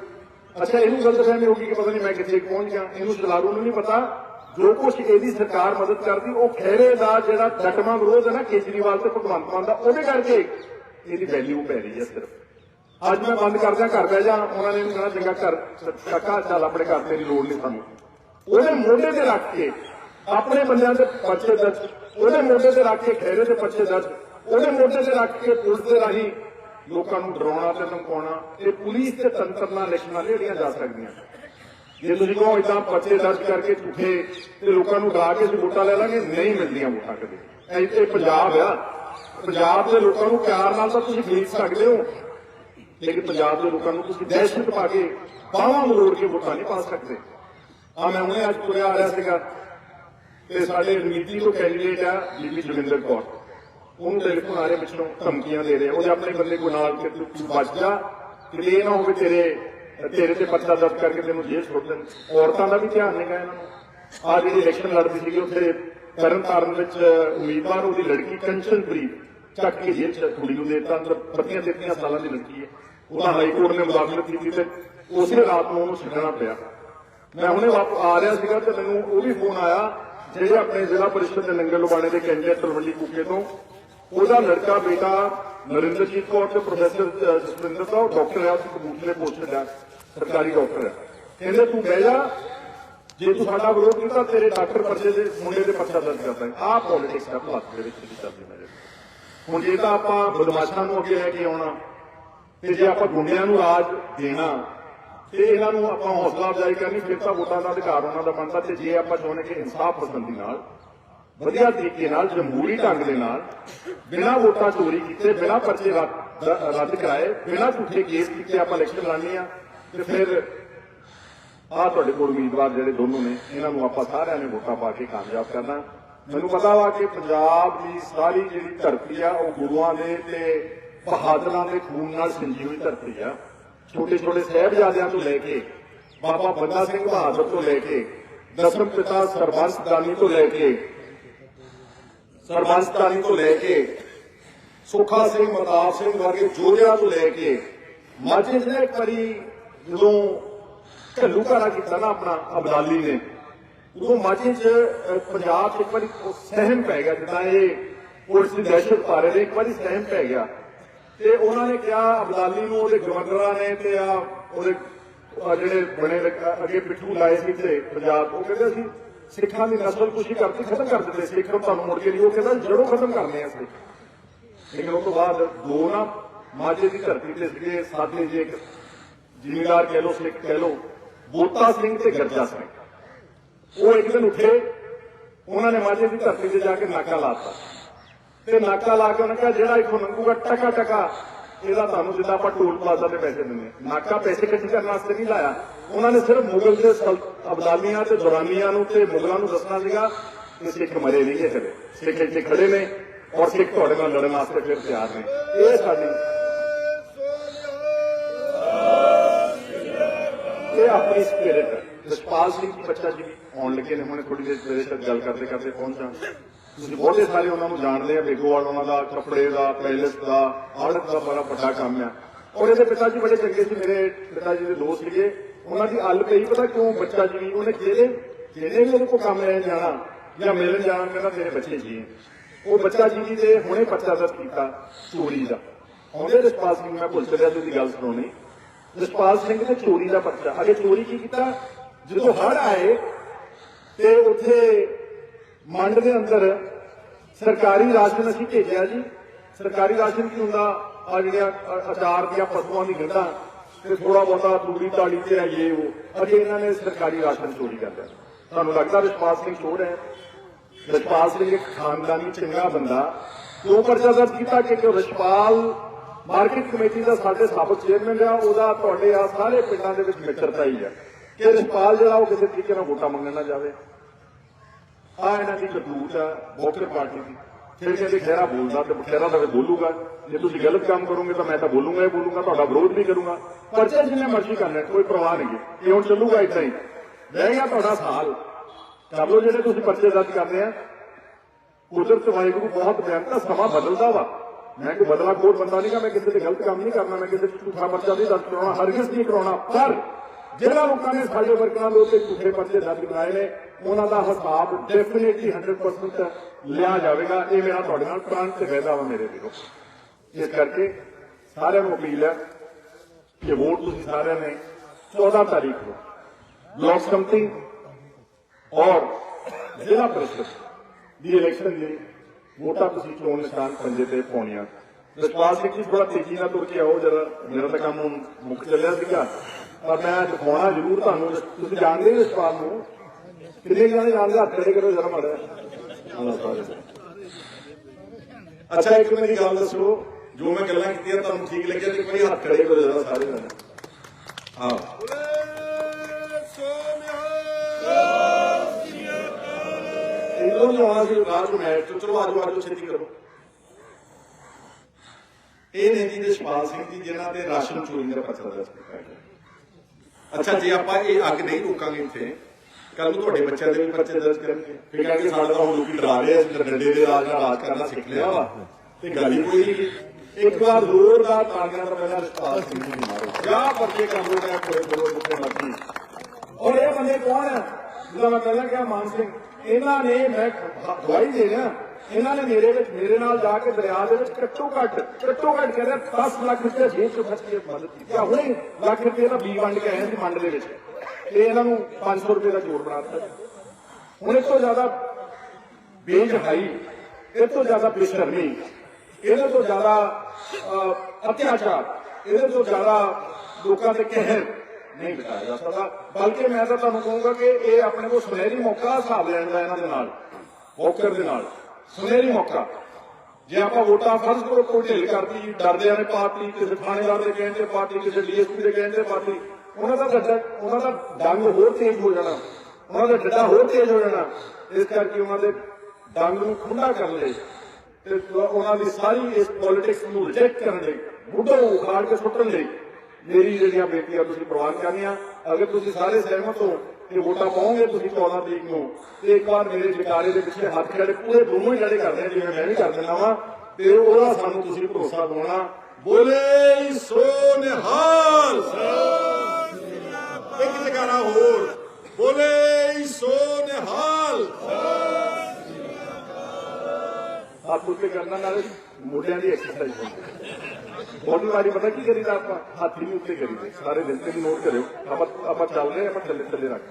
ਅੱਛਾ, ਇਹਨੂੰ ਗਲਤਫਹਿਮੀ ਹੋ ਗਈ ਕਿ ਪਤਾ ਨਹੀਂ ਮੈਂ ਕਿੱਥੇ ਪਹੁੰਚ ਗਿਆ। ਇਹਨੂੰ ਸਲਾਰੂ ਨੂੰ ਨਹੀਂ ਪਤਾ, ਜੋ ਕੁਝ ਇਹਦੀ ਸਰਕਾਰ ਮਦਦ ਕਰਦੀ, ਉਹ ਖਹਿਰੇ ਦਾ ਜਿਹੜਾ ਡਟਵਾ ਵਿਰੋਧ ਹੈ ਨਾ, ਕੇਜਰੀਵਾਲ ਤੇ ਭਗਵੰਤ ਮਾਨ ਦਾ, ਉਹਦੇ ਕਰਕੇ ਇਹਦੀ ਵੈਲਿਊ ਪੈ ਰਹੀ ਹੈ ਸਿਰਫ। ਅੱਜ ਮੈਂ ਬੰਦ ਕਰਦਿਆਂ ਘਰ ਬਹਿ ਜਾ। ਉਹਨਾਂ ਨੇ ਇਹਨੂੰ ਚੰਗਾ ਘਰ, ਕਾਕਾ, ਚੱਲ ਆਪਣੇ ਘਰ ਤੇਰੀ ਲੋੜ ਨਹੀਂ ਸਾਨੂੰ। ਉਹਦੇ ਮੋਢੇ ਤੇ ਰੱਖ ਕੇ, ਆਪਣੇ ਬੰਦਿਆਂ ਦੇ ਪਰਚੇ ਦਰਜ। ਉਹਦੇ ਮੋਢੇ ਤੇ ਰੱਖ ਕੇ ਖਹਿਰੇ ਦੇ ਪਰਚੇ ਦਰਜ। ਉਹਦੇ ਮੋਢੇ ਤੇ ਰੱਖ ਕੇ ਪੁਲਿਸ ਦੇ ਰਾਹੀਂ ਲੋਕਾਂ ਨੂੰ ਡਰਾਉਣਾ ਤੇ ਧਮਕਾਉਣਾ ਇਹ ਪੁਲਿਸ ਤੇ ਤੰਤਰ ਨਾਲ ਇਲੈਕਸ਼ਨਾਂ ਲੜੀਆਂ ਜਾ ਸਕਦੀਆਂ। ਜੇ ਤੁਸੀਂ ਕਹੋ ਇਦਾਂ ਪਰਚੇ ਦਰਜ ਕਰਕੇ ਝੂਠੇ ਤੇ ਲੋਕਾਂ ਨੂੰ ਡਰਾ ਕੇ ਅਸੀਂ ਵੋਟਾਂ ਲੈ ਲਾਂਗੇ, ਨਹੀਂ ਮਿਲਦੀਆਂ ਵੋਟਾਂ ਕਦੇ। ਇਹ ਪੰਜਾਬ ਆ। ਪੰਜਾਬ ਦੇ ਲੋਕਾਂ ਨੂੰ ਪਿਆਰ ਨਾਲ ਤਾਂ ਤੁਸੀਂ ਖਰੀਦ ਸਕਦੇ ਹੋ। ਲੇਕਿਨ ਪੰਜਾਬ ਦੇ ਲੋਕਾਂ ਨੂੰ ਤੁਸੀਂ ਦਹਿਸ਼ਤ ਪਾ ਕੇ ਬਾਹਾਂ ਮਰੋੜ ਕੇ ਵੋਟਾਂ ਨਹੀਂ ਪਾ ਸਕਦੇ। ਆ ਮੈਂ ਹੁਣੇ ਅੱਜ ਤੁਰਿਆ ਆ ਰਿਹਾ ਸੀਗਾ ਤੇ ਸਾਡੇ ਨੀਤੀ ਤੋਂ ਕੈਂਡੀਡੇਟ ਆ ਬੀਬੀ ਜੋਗਿੰਦਰ ਕੌਰ। ਉਹਨੂੰ ਟੈਲੀਫੋਨ ਆ ਰਿਹਾ ਪਿੱਛੋਂ ਧਮਕੀਆਂ ਦੇ ਰਹੇ ਉਹਦੇ ਆਪਣੇ ਬੰਦੇ ਕੋਲ ਨਾਲ ਕਿ ਤੂੰ ਬਚ ਜਾ। ਕਿ ਇਹ ਨਾ ਹੋਵੇ ਤੇਰੇ ਤੇਰੇ ਤੇ ਪਰਚਾ ਦਰਜ ਕਰਕੇ ਤੈਨੂੰ ਜੇਲ੍ਹ ਸੁੱਟ ਦੇਣ। ਔਰਤਾਂ ਦਾ ਵੀ ਧਿਆਨ ਨਹੀਂ ਗਾ ਇਹਨਾਂ ਨੂੰ। ਆ ਜਿਹੜੀ ਇਲੈਕਸ਼ਨ ਲੜਦੀ ਸੀਗੀ ਉੱਥੇ ਤਰਨ ਤਾਰਨ ਵਿੱਚ ਉਮੀਦਵਾਰ ਉਹਦੀ ਲੜਕੀ ਕੰਚਨ ਪ੍ਰੀਤ ਚੱਕ ਕੇ ਜੇਲ੍ਹ ਚ ਕੁੜੀ ਨੂੰ ਦੇਤਾ ਅੰਦਰ 32 33 ਸਾਲਾਂ ਦੀ ਲੜਕੀ ਹੈ। ਉਹਦਾ ਹਾਈ ਕੋਰਟ ਨੇ ਮੁਦਾਖਲਤ ਕੀਤੀ ਤੇ ਉਸੇ ਰਾਤ ਨੂੰ ਉਹਨੂੰ ਛੱਡਣਾ ਪਿਆ। ਮੈਂ ਹੁਣੇ ਆ ਰਿਹਾ ਸੀਗਾ ਤੇ ਮੈਨੂੰ ਉਹ ਵੀ ਫੋਨ ਆਇਆ, ਜਿਹੜੇ ਆਪਣੇ ਜ਼ਿਲ੍ਹਾ ਪਰਿਸ਼ਦ ਦੇ ਨੰਗਲ ਲੁਬਾਣੇ ਦੇ ਕੈਂਡੀਡੇਟ ਤਲਵੰਡੀ ਕੁੱਕੇ ਤੋਂ। ਉਹਦਾ ਲੜਕਾ ਬੇਟਾ ਨਰਿੰਦਰਜੀਤ ਕੌਰ ਤੇ ਪ੍ਰੋਫੈਸਰ ਜਸਵਿੰਦਰ ਦਾ ਡਾਕਟਰ ਹੈ ਉਹ ਕਬੂਤਰੇ ਪੋਸਟਡ ਹੈ ਸਰਕਾਰੀ ਡਾਕਟਰ ਹੈ। ਕਹਿੰਦੇ, ਤੂੰ ਬਹਿ ਜਾ। ਜੇ ਤੂੰ ਸਾਡਾ ਵਿਰੋਧ ਕੀਤਾ, ਤੇਰੇ ਡਾਕਟਰ ਪਰਚੇ ਦੇ ਮੁੰਡੇ ਦੇ ਪਰਚਾ ਦਰਜ ਕਰਦਾ ਆਹ ਪੋਲਿਟਿਕਸ ਦਾ ਭਾਰਤ ਦੇ ਵਿੱਚ ਚੱਲਦੀ ਮੇਰੇ ਹੁਣ ਜੇ ਤਾਂ ਆਪਾਂ ਬਦਮਾਸ਼ਾਂ ਨੂੰ ਅੱਗੇ ਲੈ ਕੇ ਆਉਣਾ ਤੇ ਜੇ ਆਪਾਂ ਗੁੰਡਿਆਂ ਨੂੰ ਰਾਜ ਦੇਣਾ, ਤੇ ਇਹਨਾਂ ਨੂੰ ਆਪਾਂ ਹੌਸਲਾ ਅਫਜ਼ਾਈ ਕਰਨੀ, ਫਿਰ ਤਾਂ ਵੋਟਾਂ ਦਾ ਅਧਿਕਾਰ ਉਹਨਾਂ ਦਾ ਬਣਦਾ। ਤੇ ਜੇ ਆਪਾਂ ਚਾਹੁੰਦੇ ਕਿ ਇਨਸਾਫ ਪਸੰਦੀ ਨਾਲ, ਵਧੀਆ ਤਰੀਕੇ ਨਾਲ, ਜਮਹੂਰੀ ਢੰਗ ਦੇ ਨਾਲ, ਬਿਨਾਂ ਵੋਟਾਂ ਚੋਰੀ ਕੀਤੇ, ਬਿਨਾਂ ਪਰਚੇ ਰੱਦ ਕਰਾਏ, ਬਿਨਾਂ ਝੂਠੇ ਕੇਸ ਕੀਤੇ ਆਪਾਂ ਇਲੈਕਸ਼ਨ ਲੜਨੀ ਆ, ਤੇ ਫਿਰ ਆਹ ਤੁਹਾਡੇ ਕੋਲ ਉਮੀਦਵਾਰ ਜਿਹੜੇ ਦੋਨੋਂ ਨੇ, ਇਹਨਾਂ ਨੂੰ ਆਪਾਂ ਸਾਰਿਆਂ ਨੇ ਵੋਟਾਂ ਪਾ ਕੇ ਕਾਮਯਾਬ ਕਰਨਾ। ਮੈਨੂੰ ਪਤਾ ਵਾ ਕਿ ਪੰਜਾਬ ਦੀ ਸਾਰੀ ਜਿਹੜੀ ਧਰਤੀ ਆ, ਉਹ ਗੁਰੂਆਂ ਦੇ ਤੇ ਬਹਾਦਰਾਂ ਦੇ ਖੂਨ ਨਾਲ ਸਿੰਜੀ ਹੋਈ ਧਰਤੀ ਆ। ਛੋਟੇ ਛੋਟੇ ਸਾਹਿਬਜ਼ਾਦਿਆਂ ਤੋਂ ਲੈ ਕੇ ਬਾਬਾ ਬੰਦਾ ਸਿੰਘ ਬਹਾਦਰ ਤੋਂ ਲੈ ਕੇ ਦਸਮ ਪਿਤਾ ਸਰਬੰਸ ਦਾਨੀ ਤੋਂ ਲੈ ਕੇ ਸਰਬੰਸ ਦਾਨੀ ਤੋਂ ਲੈ ਕੇ ਸੁੱਖਾ ਸਿੰਘ ਮਤਾਬ ਸਿੰਘ ਵਰਗੇ ਜੋਧਿਆਂ ਤੋਂ ਲੈ ਕੇ ਮਾਝੇ ਜਿਹੜੇ ਇੱਕ ਵਾਰੀ ਜਦੋਂ ਘੱਲੂ ਘਾਰਾ ਕੀਤਾ ਨਾ ਆਪਣਾ ਅਬਦਾਲੀ ਨੇ ਉਦੋਂ ਮਾਝੇ 'ਚ ਅਹ, ਪੰਜਾਬ 'ਚ ਇੱਕ ਵਾਰੀ ਉਹ ਸਹਿਮ ਪੈ ਗਿਆ ਜਿੱਦਾਂ ਇਹ ਪੁਲਿਸ ਦੀ ਦਹਿਸ਼ਤ ਪਾ ਰਹੇ ਨੇ ਇੱਕ ਵਾਰੀ ਸਹਿਮ ਪੈ ਗਿਆ। ਤੇ ਉਹਨਾਂ ਨੇ ਕਿਹਾ, ਅਬਦਾਲੀ ਨੂੰ ਉਹਦੇ ਗਵਰਨਰਾਂ ਨੇ ਤੇ ਆ ਉਹਦੇ ਆਹ ਜਿਹੜੇ ਬਣੇ ਅੱਗੇ ਪਿੱਠੂ ਲਾਏ ਸੀ ਤੇ ਪੰਜਾਬ, ਉਹ ਕਹਿੰਦੇ ਸੀ, ਸਿੱਖਾਂ ਦੀ ਨਸਲ ਕੁਸ਼ੀ ਕਰਤੀ, ਖਤਮ ਕਰ ਦਿੱਤੇ ਸਿੱਖ ਤੁਹਾਨੂੰ ਮੁੜ ਕੇ ਨਹੀਂ, ਉਹ ਕਹਿੰਦਾ ਜੜੋਂ ਖਤਮ ਕਰਨੇ ਆ ਸਿੱਖ ਲੇਕਿਨ ਉਹ ਤੋਂ ਬਾਅਦ ਦੋ ਨਾ ਮਾਝੇ ਦੀ ਧਰਤੀ ਤੇ ਸੀਗੇ ਸਾਥੇ ਜੇ ਇੱਕ ਜ਼ਿਮੀਦਾਰ ਕਹਿ ਲੋ ਸਿੱਖ ਕਹਿ ਲੋ ਬੋਤਾ ਸਿੰਘ ਤੇ ਗਰਜਾ ਸਿੰਘ। ਉਹ ਇੱਕ ਦਿਨ ਉੱਠੇ, ਉਹਨਾਂ ਨੇ ਮਾਝੇ ਦੀ ਧਰਤੀ ਤੇ ਜਾ ਕੇ ਨਾਕਾ ਲਾਤਾ। ਤੇ ਨਾਕਾ ਲਾ ਕੇ ਉਹਨਾਂ ਕਿਹਾ, ਜਿਹੜਾ ਇੱਥੋਂ ਲੰਘੂਗਾ ਟਕਾ ਟਕਾ। ਇਹਦਾ ਤੁਹਾਨੂੰ ਜਿੱਦਾਂ ਆਪਾਂ ਟੋਲ ਪਲਾਜ਼ਾ ਤੇ ਪੈਸੇ ਦਿੰਦੇ ਨਾਕਾ ਪੈਸੇ ਇਕੱਠੇ ਕਰਨ ਵਾਸਤੇ ਨਹੀਂ ਲਾਇਆ। ਉਹਨਾਂ ਨੇ ਸਿਰਫ ਮੁਗਲ ਦੇ ਅਬਦਾਲੀਆਂ ਤੇ ਦੁਰਾਨੀਆਂ ਨੂੰ ਤੇ ਮੁਗਲਾਂ ਨੂੰ ਦੱਸਣਾ ਸੀਗਾ, ਕਿ ਸਿੱਖ ਮਰੇ ਨਹੀਂ ਇਹ ਸਿੱਖ ਇੱਥੇ ਖੜੇ ਨੇ ਔਰ ਸਿੱਖ ਤੁਹਾਡੇ ਨਾਲ ਲੜਨ ਵਾਸਤੇ ਫਿਰ ਤਿਆਰ ਨੇ। ਇਹ ਸਾਡੀ ਇਹ ਆਪਣੀ ਸਪਿਰਿਟ ਹੈ। ਜਸਪਾਲ ਸਿੰਘ ਬੱਚਾ ਜੀ ਆਉਣ ਲੱਗੇ ਨੇ। ਹੁਣੇ ਥੋੜੀ ਦੇਰ ਮੇਰੇ ਨਾਲ ਗੱਲ ਕਰਦੇ ਕਰਦੇ ਪਹੁੰਚਾਂ ਤੁਸੀਂ ਬਹੁਤੇ ਸਾਰੇ ਉਹਨਾਂ ਨੂੰ ਜਾਣਦੇ ਆ ਬੇਗੋਵਾਲ ਉਹਨਾਂ ਦਾ, ਕੱਪੜੇ ਦਾ, ਪੈਲਸ ਦਾ ਆੜਤ ਦਾ ਬੜਾ ਵੱਡਾ ਕੰਮ ਆ। ਔਰ ਇਹਦੇ ਪਿਤਾ ਜੀ ਬੜੇ ਚੰਗੇ ਸੀ, ਮੇਰੇ ਪਿਤਾ ਜੀ ਦੇ ਦੋਸਤ ਸੀਗੇ। ਉਹਨਾਂ ਦੀ ਅੱਲ ਪਈ ਪਤਾ ਕਿਉਂ ਬੱਚਾ ਜੀ ਉਹਨੇ ਜਿਹੜੇ ਜਿਹੜੇ ਵੀ ਉਹਦੇ ਕੋਲ ਕੰਮ ਲੈਣ ਜਾਣਾ ਜਾਂ ਮਿਲਣ ਜਾਣਾ, ਕਹਿੰਦਾ ਤੇਰੇ ਬੱਚੇ ਜੀ ਉਹ ਬੱਚਾ ਜੀ ਜੀ ਦੇ ਹੁਣੇ ਪਰਚਾ ਸਰ ਕੀਤਾ, ਚੋਰੀ ਦਾ। ਆਉਂਦੇ ਜਸਪਾਲ ਸਿੰਘ ਮੈਂ ਭੁੱਲ ਚੱਲਿਆ, ਤੁਸੀਂ ਗੱਲ ਸੁਣਾਉਣੀ। ਜਸਪਾਲ ਸਿੰਘ ਨੇ ਚੋਰੀ ਦਾ ਪਰਚਾ ਅਗੇ ਚੋਰੀ ਕੀ ਕੀਤਾ? ਜਦੋਂ ਹੜ ਆਏ ਤੇ ਉੱਥੇ ਮੰਡ ਦੇ ਅੰਦਰ ਸਰਕਾਰੀ ਰਾਸ਼ਨ ਅਸੀਂ ਭੇਜਿਆ ਜੀ। ਸਰਕਾਰੀ ਰਾਸ਼ਨ ਕੀ ਹੁੰਦਾ? ਆ ਜਿਹੜੀਆਂ ਅਚਾਰ ਦੀਆਂ ਪਸ਼ੂਆਂ ਦੀ ਗੰਢਾਂ, ਤੇ ਥੋੜਾ ਬਹੁਤਾ ਤੂੜੀ ਤਾੜੀ ਤੇ ਇਹ ਉਹ। ਅਜੇ ਇਹਨਾਂ ਨੇ ਸਰਕਾਰੀ ਰਾਸ਼ਨ ਚੋਰੀ ਕਰ ਲਿਆ। ਤੁਹਾਨੂੰ ਲੱਗਦਾ ਵਿਸ਼ਵਾਸ ਸਿੰਘ ਚੋਰ ਹੈ? ਰਛਪਾਲ ਸਿੰਘ ਇੱਕ ਖਾਨਦਾਨੀ ਚੰਗਾ ਬੰਦਾ। ਕਿਉਂ ਪਰਚਾ ਦਰਜ ਕੀਤਾ ਕਿ ਕਿ ਰਛਪਾਲ ਮਾਰਕੀਟ ਕਮੇਟੀ ਦਾ ਸਾਡੇ ਸਾਬਕ ਚੇਅਰਮੈਨ ਆ ਉਹਦਾ ਤੁਹਾਡੇ ਆ ਸਾਰੇ ਪਿੰਡਾਂ ਦੇ ਵਿੱਚ ਮਿੱਤਰਤਾ ਹੀ ਹੈ ਕਿ ਰਛਪਾਲ ਜਿਹੜਾ ਉਹ ਕਿਸੇ ਤਰੀਕੇ ਨਾਲ ਵੋਟਾਂ ਮੰਗਣ ਨਾ ਜਾਵੇ। ਆ ਇਹਨਾਂ ਦੀ ਕਰਤੂਤ ਆ ਬੋਕਰ ਪਾਰਟੀ ਦੀ। ਫਿਰ ਕਹਿੰਦੇ ਖੈਰਾ ਬੋਲਦਾ ਤੇ ਖੈਰਾ ਤਾਂ ਬੋਲੂਗਾ। ਜੇ ਤੁਸੀਂ ਗਲਤ ਕੰਮ ਕਰੋਗੇ ਤਾਂ ਮੈਂ ਤਾਂ ਬੋਲੂਗਾ ਹੀ ਬੋਲੂਗਾ, ਤੁਹਾਡਾ ਵਿਰੋਧ ਵੀ ਕਰੂੰਗਾ। ਪਰਚੇ ਜਿੰਨੇ ਮਰਜ਼ੀ ਕਰ ਲੈਣ ਕੋਈ ਪਰਵਾਹ ਨਹੀਂ ਇਹ ਹੁਣ ਚੱਲੂਗਾ ਇਦਾਂ ਹੀ? ਰਹਿ ਗਿਆ ਤੁਹਾਡਾ ਸਾਲ। ਕਰ ਲਓ ਜਿਹੜੇ ਤੁਸੀਂ ਪਰਚੇ ਦਰਜ ਕਰਦੇ ਆ। ਕੁਦਰਤ ਵਾਹਿਗੁਰੂ ਬਹੁਤ ਮਿਹਨਤ ਸਮਾਂ ਬਦਲਦਾ ਵਾ। ਮੈਂ ਕੋਈ ਬਦਲਾ ਕੋਟ ਬੰਦਾ ਨਹੀਂਗਾ ਮੈਂ ਕਿਸੇ ਤੇ ਗਲਤ ਕੰਮ ਨਹੀਂ ਕਰਨਾ, ਮੈਂ ਕਿਸੇ ਤੇ ਝੂਠਾ ਪਰਚਾ ਨਹੀਂ ਦਰਜ ਕਰਾਉਣਾ, ਹਰਗਿਜ਼ ਨਹੀਂ ਕਰਾਉਣਾ। ਪਰ ਜਿਹੜਾ ਲੋਕਾਂ ਨੇ ਸਾਡੇ ਵਰਕਰਾਂ ਦੇ ਉੱਤੇ ਝੂਠੇ ਪਰਚੇ ਦਰਜ ਕਰਾਏ ਨੇ, ਉਹਨਾਂ ਦਾ ਹਿਸਾਬ ਡੈਫੀਨਿਟਲੀ 100% ਲਿਆ ਜਾਵੇਗਾ। ਇਹ ਮੇਰਾ ਤੁਹਾਡੇ ਨਾਲ ਪ੍ਰਾਣ ਤੇ ਵਾਅਦਾ ਵਾ ਮੇਰੇ ਵੀਰੋ। ਇਸ ਕਰਕੇ ਸਾਰਿਆਂ ਨੂੰ ਅਪੀਲ ਹੈ ਕਿ ਵੋਟ ਤੁਸੀਂ ਸਾਰਿਆਂ ਨੇ 14 ਤਾਰੀਖ ਨੂੰ ਬਲਾਕ ਸੰਮਤੀ ਔਰ ਜ਼ਿਲ੍ਹਾ ਪ੍ਰੀਸ਼ਦ ਦੀ ਇਲੈਕਸ਼ਨ ਲਈ ਵੋਟਾਂ ਤੁਸੀਂ ਚੋਣ ਨਿਸ਼ਾਨ ਪੰਜੇ ਤੇ ਪਾਉਣੀਆਂ। ਜਸਪਾਲ ਸਿੰਘ ਜੀ ਥੋੜਾ ਤੇਜ਼ੀ ਨਾਲ ਤੁਰ ਕੇ ਆਓ, ਜਰਾ ਮੇਰਾ ਤਾਂ ਕੰਮ ਹੁਣ ਮੁੱਕ ਚੱਲਿਆ ਸੀਗਾ। ਪਰ ਮੈਂ ਦਿਖਾਉਣਾ ਜ਼ਰੂਰ ਤੁਹਾਨੂੰ, ਤੁਸੀਂ ਜਾਣਦੇ ਹੋ ਜਸਪਾਲ ਨੂੰ? ਕਿੰਨੇ ਜਾਣੇ ਜਾਣਦੇ ਹੱਥ ਖੜੇ ਕਰੋ ਜਰਾ ਮਾੜਾ ਅੱਛਾ, ਇੱਕ ਮੇਰੀ ਗੱਲ ਦੱਸੋ, ਜੋ ਮੈਂ ਗੱਲਾਂ ਕੀਤੀਆਂ ਤੁਹਾਨੂੰ ਠੀਕ ਲੱਗਿਆ ਤੇ ਕੋਈ ਹੱਥ ਖੜੇ ਕਰੋ ਜਰਾ ਸਾਰੇ ਜਣੇ। ਹਾਂ। ਇਹਨਾਂ ਨੂੰ ਆਉਣਾ ਸੀ ਰਾਤ ਨੂੰ ਚਲੋ ਆਜੋ ਆਜੋ, ਛੇਤੀ ਕਰੋ। ਇਹ ਨੇ ਜੀ ਜਸਪਾਲ ਸਿੰਘ ਜੀ, ਜਿਨ੍ਹਾਂ ਦੇ ਰਾਸ਼ਨ ਚੋਰੀ ਦਾ ਪਤਾ ਦਰਜ ਕੀਤਾ ਗਿਆ। ਅੱਛਾ, ਜੇ ਆਪਾਂ ਇਹ ਅੱਗ ਨਹੀਂ ਰੋਕਾਂਗੇ ਇੱਥੇ ਕੱਲ ਨੂੰ ਤੁਹਾਡੇ ਬੱਚਿਆਂ ਦੇ ਵੀ ਪਰਚੇ ਦਰਜ ਕਰਨਗੇ। ਫਿਰ ਕਹਿੰਦੇ ਸਾਡਾ ਹੁਣ ਲੋਕੀ ਡਰਾ ਰਹੇ ਆ, ਅਸੀਂ ਡੰਡੇ ਦੇ ਰਾਜ ਨਾਲ ਰਾਜ ਕਰਨਾ ਸਿੱਖ ਲਿਆ ਵਾ। ਤੇ ਗੱਲ ਹੀ ਕੋਈ ਨਹੀਂ। ਇੱਕ ਵਾਰ ਜ਼ੋਰਦਾਰ ਤਾੜੀਆਂ ਤੋਂ ਪਹਿਲਾਂ ਜਸਪਾਲ ਸਿੰਘ ਜੀ ਮਾਰੋ। ਜਾਂ ਪਰਚੇ ਕਰ ਲੋ ਜਾਂ ਕੋਈ ਬੋਲੋ ਜਿੱਥੇ ਮਰਜ਼ੀ। ਔਰ ਇਹ ਬੰਦੇ ਕੌਣ ਆ? ਜਿਹਦਾ ਮੈਂ ਪਹਿਲਾਂ ਕਿਹਾ ਮਾਨ ਸਿੰਘ। ਇਹਨਾਂ ਨੇ ਮੈਂ ਦਵਾਈ ਦੇ ਰਿਹਾ ਇਹਨਾਂ ਨੇ ਮੇਰੇ ਵਿੱਚ, ਮੇਰੇ ਨਾਲ ਜਾ ਕੇ ਦਰਿਆ ਦੇ ਵਿੱਚ ਘੱਟੋ ਘੱਟ ਘੱਟੋ ਘੱਟ ਕਹਿੰਦੇ 10 ਲੱਖ ਰੁਪਏ ਜੇਬ ਚੋਂ ਖਰਚ ਮਦਦ ਕੀਤੀ। ਆ ਹੁਣੇ ਲੱਖ ਰੁਪਏ ਦਾ ਬੀ ਵੰਡ ਕੇ ਆਏ ਸੀ ਮੰਡ ਦੇ ਵਿੱਚ। ਤੇ ਇਹਨਾਂ ਨੂੰ 500 ਰੁਪਏ ਦਾ ਜੋੜ ਬਣਾ ਦਿੱਤਾ। ਹੁਣ ਇਸ ਤੋਂ ਜ਼ਿਆਦਾ ਬੇਇੱਜ਼ਤੀ ਇਹ ਤੋਂ ਜ਼ਿਆਦਾ ਬੇਸ਼ਰਮੀ ਇਹਦੇ ਤੋਂ ਜ਼ਿਆਦਾ ਅਤਿਆਚਾਰ, ਇਹਦੇ ਤੋਂ ਜ਼ਿਆਦਾ ਲੋਕਾਂ ਤੇ ਕਹਿਰ ਨਹੀਂ ਬਿਤਾਇਆ ਜਾ ਸਕਦਾ। ਬਲਕਿ ਮੈਂ ਤਾਂ ਤੁਹਾਨੂੰ ਕਹੂੰਗਾ ਕਿ ਇਹ ਆਪਣੇ ਕੋਲ ਸੁਨਹਿਰੀ ਮੌਕਾ ਹਿਸਾਬ ਲੈਣ ਦਾ ਇਹਨਾਂ ਦੇ ਨਾਲ ਬੋਕਰ ਦੇ ਨਾਲ। ਸੁਨਹਿਰੀ ਮੌਕਾ। ਜੇ ਆਪਾਂ ਵੋਟਾਂ ਫਰਜ਼ ਕਰੋ ਕੋਈ ਢਿੱਲ ਕਰਤੀ ਡਰਦਿਆਂ ਨੇ ਪਾਰਟੀ, ਕਿਸੇ ਥਾਣੇਦਾਰ ਦੇ ਕਹਿਣ ਤੇ ਪਾਰਟੀ, ਕਿਸੇ ਡੀਐਸਪੀ ਦੇ ਕਹਿਣ ਤੇ ਪਾਰਟੀ, ਉਹਨਾਂ ਦਾ ਡੱਡਾ, ਉਹਨਾਂ ਦਾ ਡੰਗ ਹੋਰ ਤੇਜ਼ ਹੋ ਜਾਣਾ। ਉਹਨਾਂ ਦਾ ਡੱਡਾ ਹੋਰ ਤੇਜ਼ ਹੋ ਜਾਣਾ। ਇਸ ਕਰਕੇ ਉਹਨਾਂ ਦੇ ਡੰਗ ਨੂੰ ਖੁੱਲਾ ਕਰਨ ਲਈ ਤੇ ਉਹਨਾਂ ਦੀ ਸਾਰੀ ਇਸ ਪੋਲਿਟਿਕਸ ਨੂੰ ਰਿਜੈਕਟ ਕਰਨ ਲਈ, ਮੁੱਢੋਂ ਉਖਾੜ ਕੇ ਸੁੱਟਣ ਲਈ ਮੇਰੀ ਜਿਹੜੀਆਂ ਬੇਨਤੀਆਂ ਤੁਸੀਂ ਪ੍ਰਵਾਨ ਕਰਨੀਆਂ, ਅਗਰ ਤੁਸੀਂ ਸਾਰੇ ਸਹਿਮਤ ਹੋ ਕਿ ਵੋਟਾਂ ਪਾਓਗੇ ਤੁਸੀਂ 14 ਤਰੀਕ ਨੂੰ? ਤੇ ਇੱਕ ਵਾਰ ਮੇਰੇ ਜਕਾਰੇ ਦੇ ਪਿੱਛੇ ਹੱਥ ਖੜੇ ਪੂਰੇ ਦੋਨੋਂ ਹੀ ਕਰਦੇ ਜਿਵੇਂ ਮੈਂ ਵੀ ਕਰ ਦਿੰਦਾ ਵਾਂ। ਤੇ ਉਹਦਾ ਸਾਨੂੰ ਤੁਸੀਂ ਭਰੋਸਾ ਦਿਵਾਉਣਾ। ਬੋਲੇ ਸੋ ਨਿਹਾਲ ਇੱਕ ਜਗਾਰਾ ਹੋਰ। ਬੋਲੇ ਸੋ ਨਿਹਾਲ ਹੱਥ ਉੱਤੇ ਕਰਨਾ ਨਾਲ ਮੋਢਿਆਂ ਦੀ ਐਕਸਰਸਾਈਜ਼ ਹੁੰਦੀ ਹੈ। ਬੋਡੀ ਵਾਰੀ ਪਤਾ ਕੀ ਕਰੀਦਾ ਆਪਾਂ? ਹੱਥ ਹੀ ਉੱਤੇ ਕਰੀਦੇ। ਸਾਰੇ ਦਿਨ ਤੇ ਵੀ ਨੋਟ ਕਰਿਓ। ਆਪਾਂ ਆਪਾਂ ਚੱਲ ਰਹੇ ਆਪਾਂ ਥੱਲੇ ਥੱਲੇ ਰੱਖ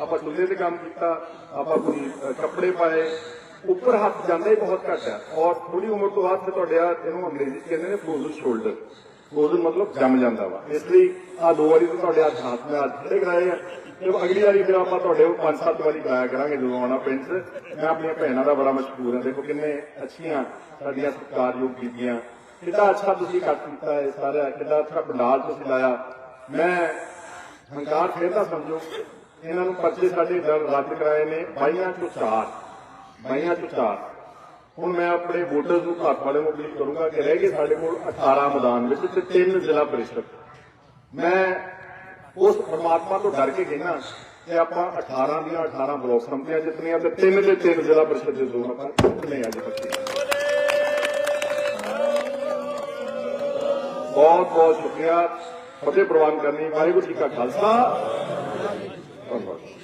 ਆਪਾਂ ਚੁੱਲ੍ਹੇ ਤੇ ਕੰਮ ਕੀਤਾ, ਆਪਾਂ ਕੋਈ ਕੱਪੜੇ ਪਾਏ। ਉੱਪਰ ਹੱਥ ਜਾਂਦਾ ਹੀ ਬਹੁਤ ਘੱਟ ਹੈ। ਔਰ ਥੋੜੀ ਉਮਰ ਤੋਂ ਬਾਅਦ ਫਿਰ ਤੁਹਾਡੇ ਆ, ਇਹਨੂੰ ਅੰਗਰੇਜ਼ੀ ਕਹਿੰਦੇ ਨੇ ਫਰੋਜ਼ਨ ਸ਼ੋਲਡਰ ਫਰੋਜ਼ਨ ਮਤਲਬ ਜੰਮ ਜਾਂਦਾ ਵਾ। ਇਸ ਲਈ ਆ ਦੋ ਵਾਰੀ ਤੁਹਾਡੇ ਹੱਥ ਹੱਥ ਮੈਂ ਖੜੇ ਕਰਾਏ ਆ। ਤੇ ਅਗਲੀ ਵਾਰੀ ਫਿਰ ਆਪਾਂ ਤੁਹਾਡੇ ਕੋਲ ਪੰਜ ਸੱਤ ਵਾਰੀ ਕਰਾਇਆ ਕਰਾਂਗੇ, ਜਦੋਂ ਆਉਣਾ ਪਿੰਡ। ਮੈਂ ਆਪਣੀਆਂ ਭੈਣਾਂ ਦਾ ਬੜਾ ਮਸ਼ਹੂਰ ਹਾਂ। ਦੇਖੋ ਕਿੰਨੇ ਅੱਛੀਆਂ ਸਾਡੀਆਂ ਸਤਿਕਾਰਯੋਗ ਬੀਬੀਆਂ। ਕਿੰਨਾ ਅੱਛਾ ਤੁਸੀਂ ਕੱਟ ਕੀਤਾ ਹੈ ਸਾਰਾ ਕਿੰਨਾ ਅੱਛਾ ਪੰਡਾਲ ਤੁਸੀਂ ਲਾਇਆ। ਮੈਂ ਹੰਕਾਰ ਫੇਰ ਤਾਂ ਸਮਝੋ, ਇਹਨਾਂ ਨੂੰ ਪਰਚੇ ਸਾਡੇ ਦਰ- ਰੱਦ ਕਰਾਏ ਨੇ, ਬਾਈਆਂ ਚੋਂ ਚਾਰ, ਬਾਈਆਂ ਚੋਂ ਚਾਰ। ਹੁਣ ਮੈਂ ਆਪਣੇ ਵੋਟਰਸ ਨੂੰ ਘਰ ਵਾਲੇ ਨੂੰ ਅਪੀਲ ਕਰੂੰਗਾ ਕਿ ਰਹਿ ਗਏ ਸਾਡੇ ਕੋਲ 18 ਮੈਦਾਨ ਵਿੱਚ ਤੇ ਤਿੰਨ ਜ਼ਿਲ੍ਹਾ ਪ੍ਰੀਸ਼ਦ। ਮੈਂ ਉਸ ਪਰਮਾਤਮਾ ਤੋਂ ਡਰ ਕੇ ਕਹਿਣਾ ਕਿ ਆਪਾਂ 18 ਦੀਆਂ 18 ਬਲਾਕ ਸੰਮਤੀਆਂ ਜਿੱਤਣੀਆਂ ਤੇ ਤਿੰਨ ਦੇ ਤਿੰਨ ਜ਼ਿਲ੍ਹਾ ਪ੍ਰੀਸ਼ਦ ਦੇ ਜ਼ੋਨ ਆਪਾਂ ਜਿੱਤਨੇ ਅੱਜ ਤੱਕ ਬਹੁਤ ਬਹੁਤ ਸ਼ੁਕਰੀਆ। ਫਤਿਹ ਪ੍ਰਵਾਨ ਕਰਨੀ। ਵਾਹਿਗੁਰੂ ਜੀ ਕਾ ਖਾਲਸਾ। ਧੰਨਵਾਦ।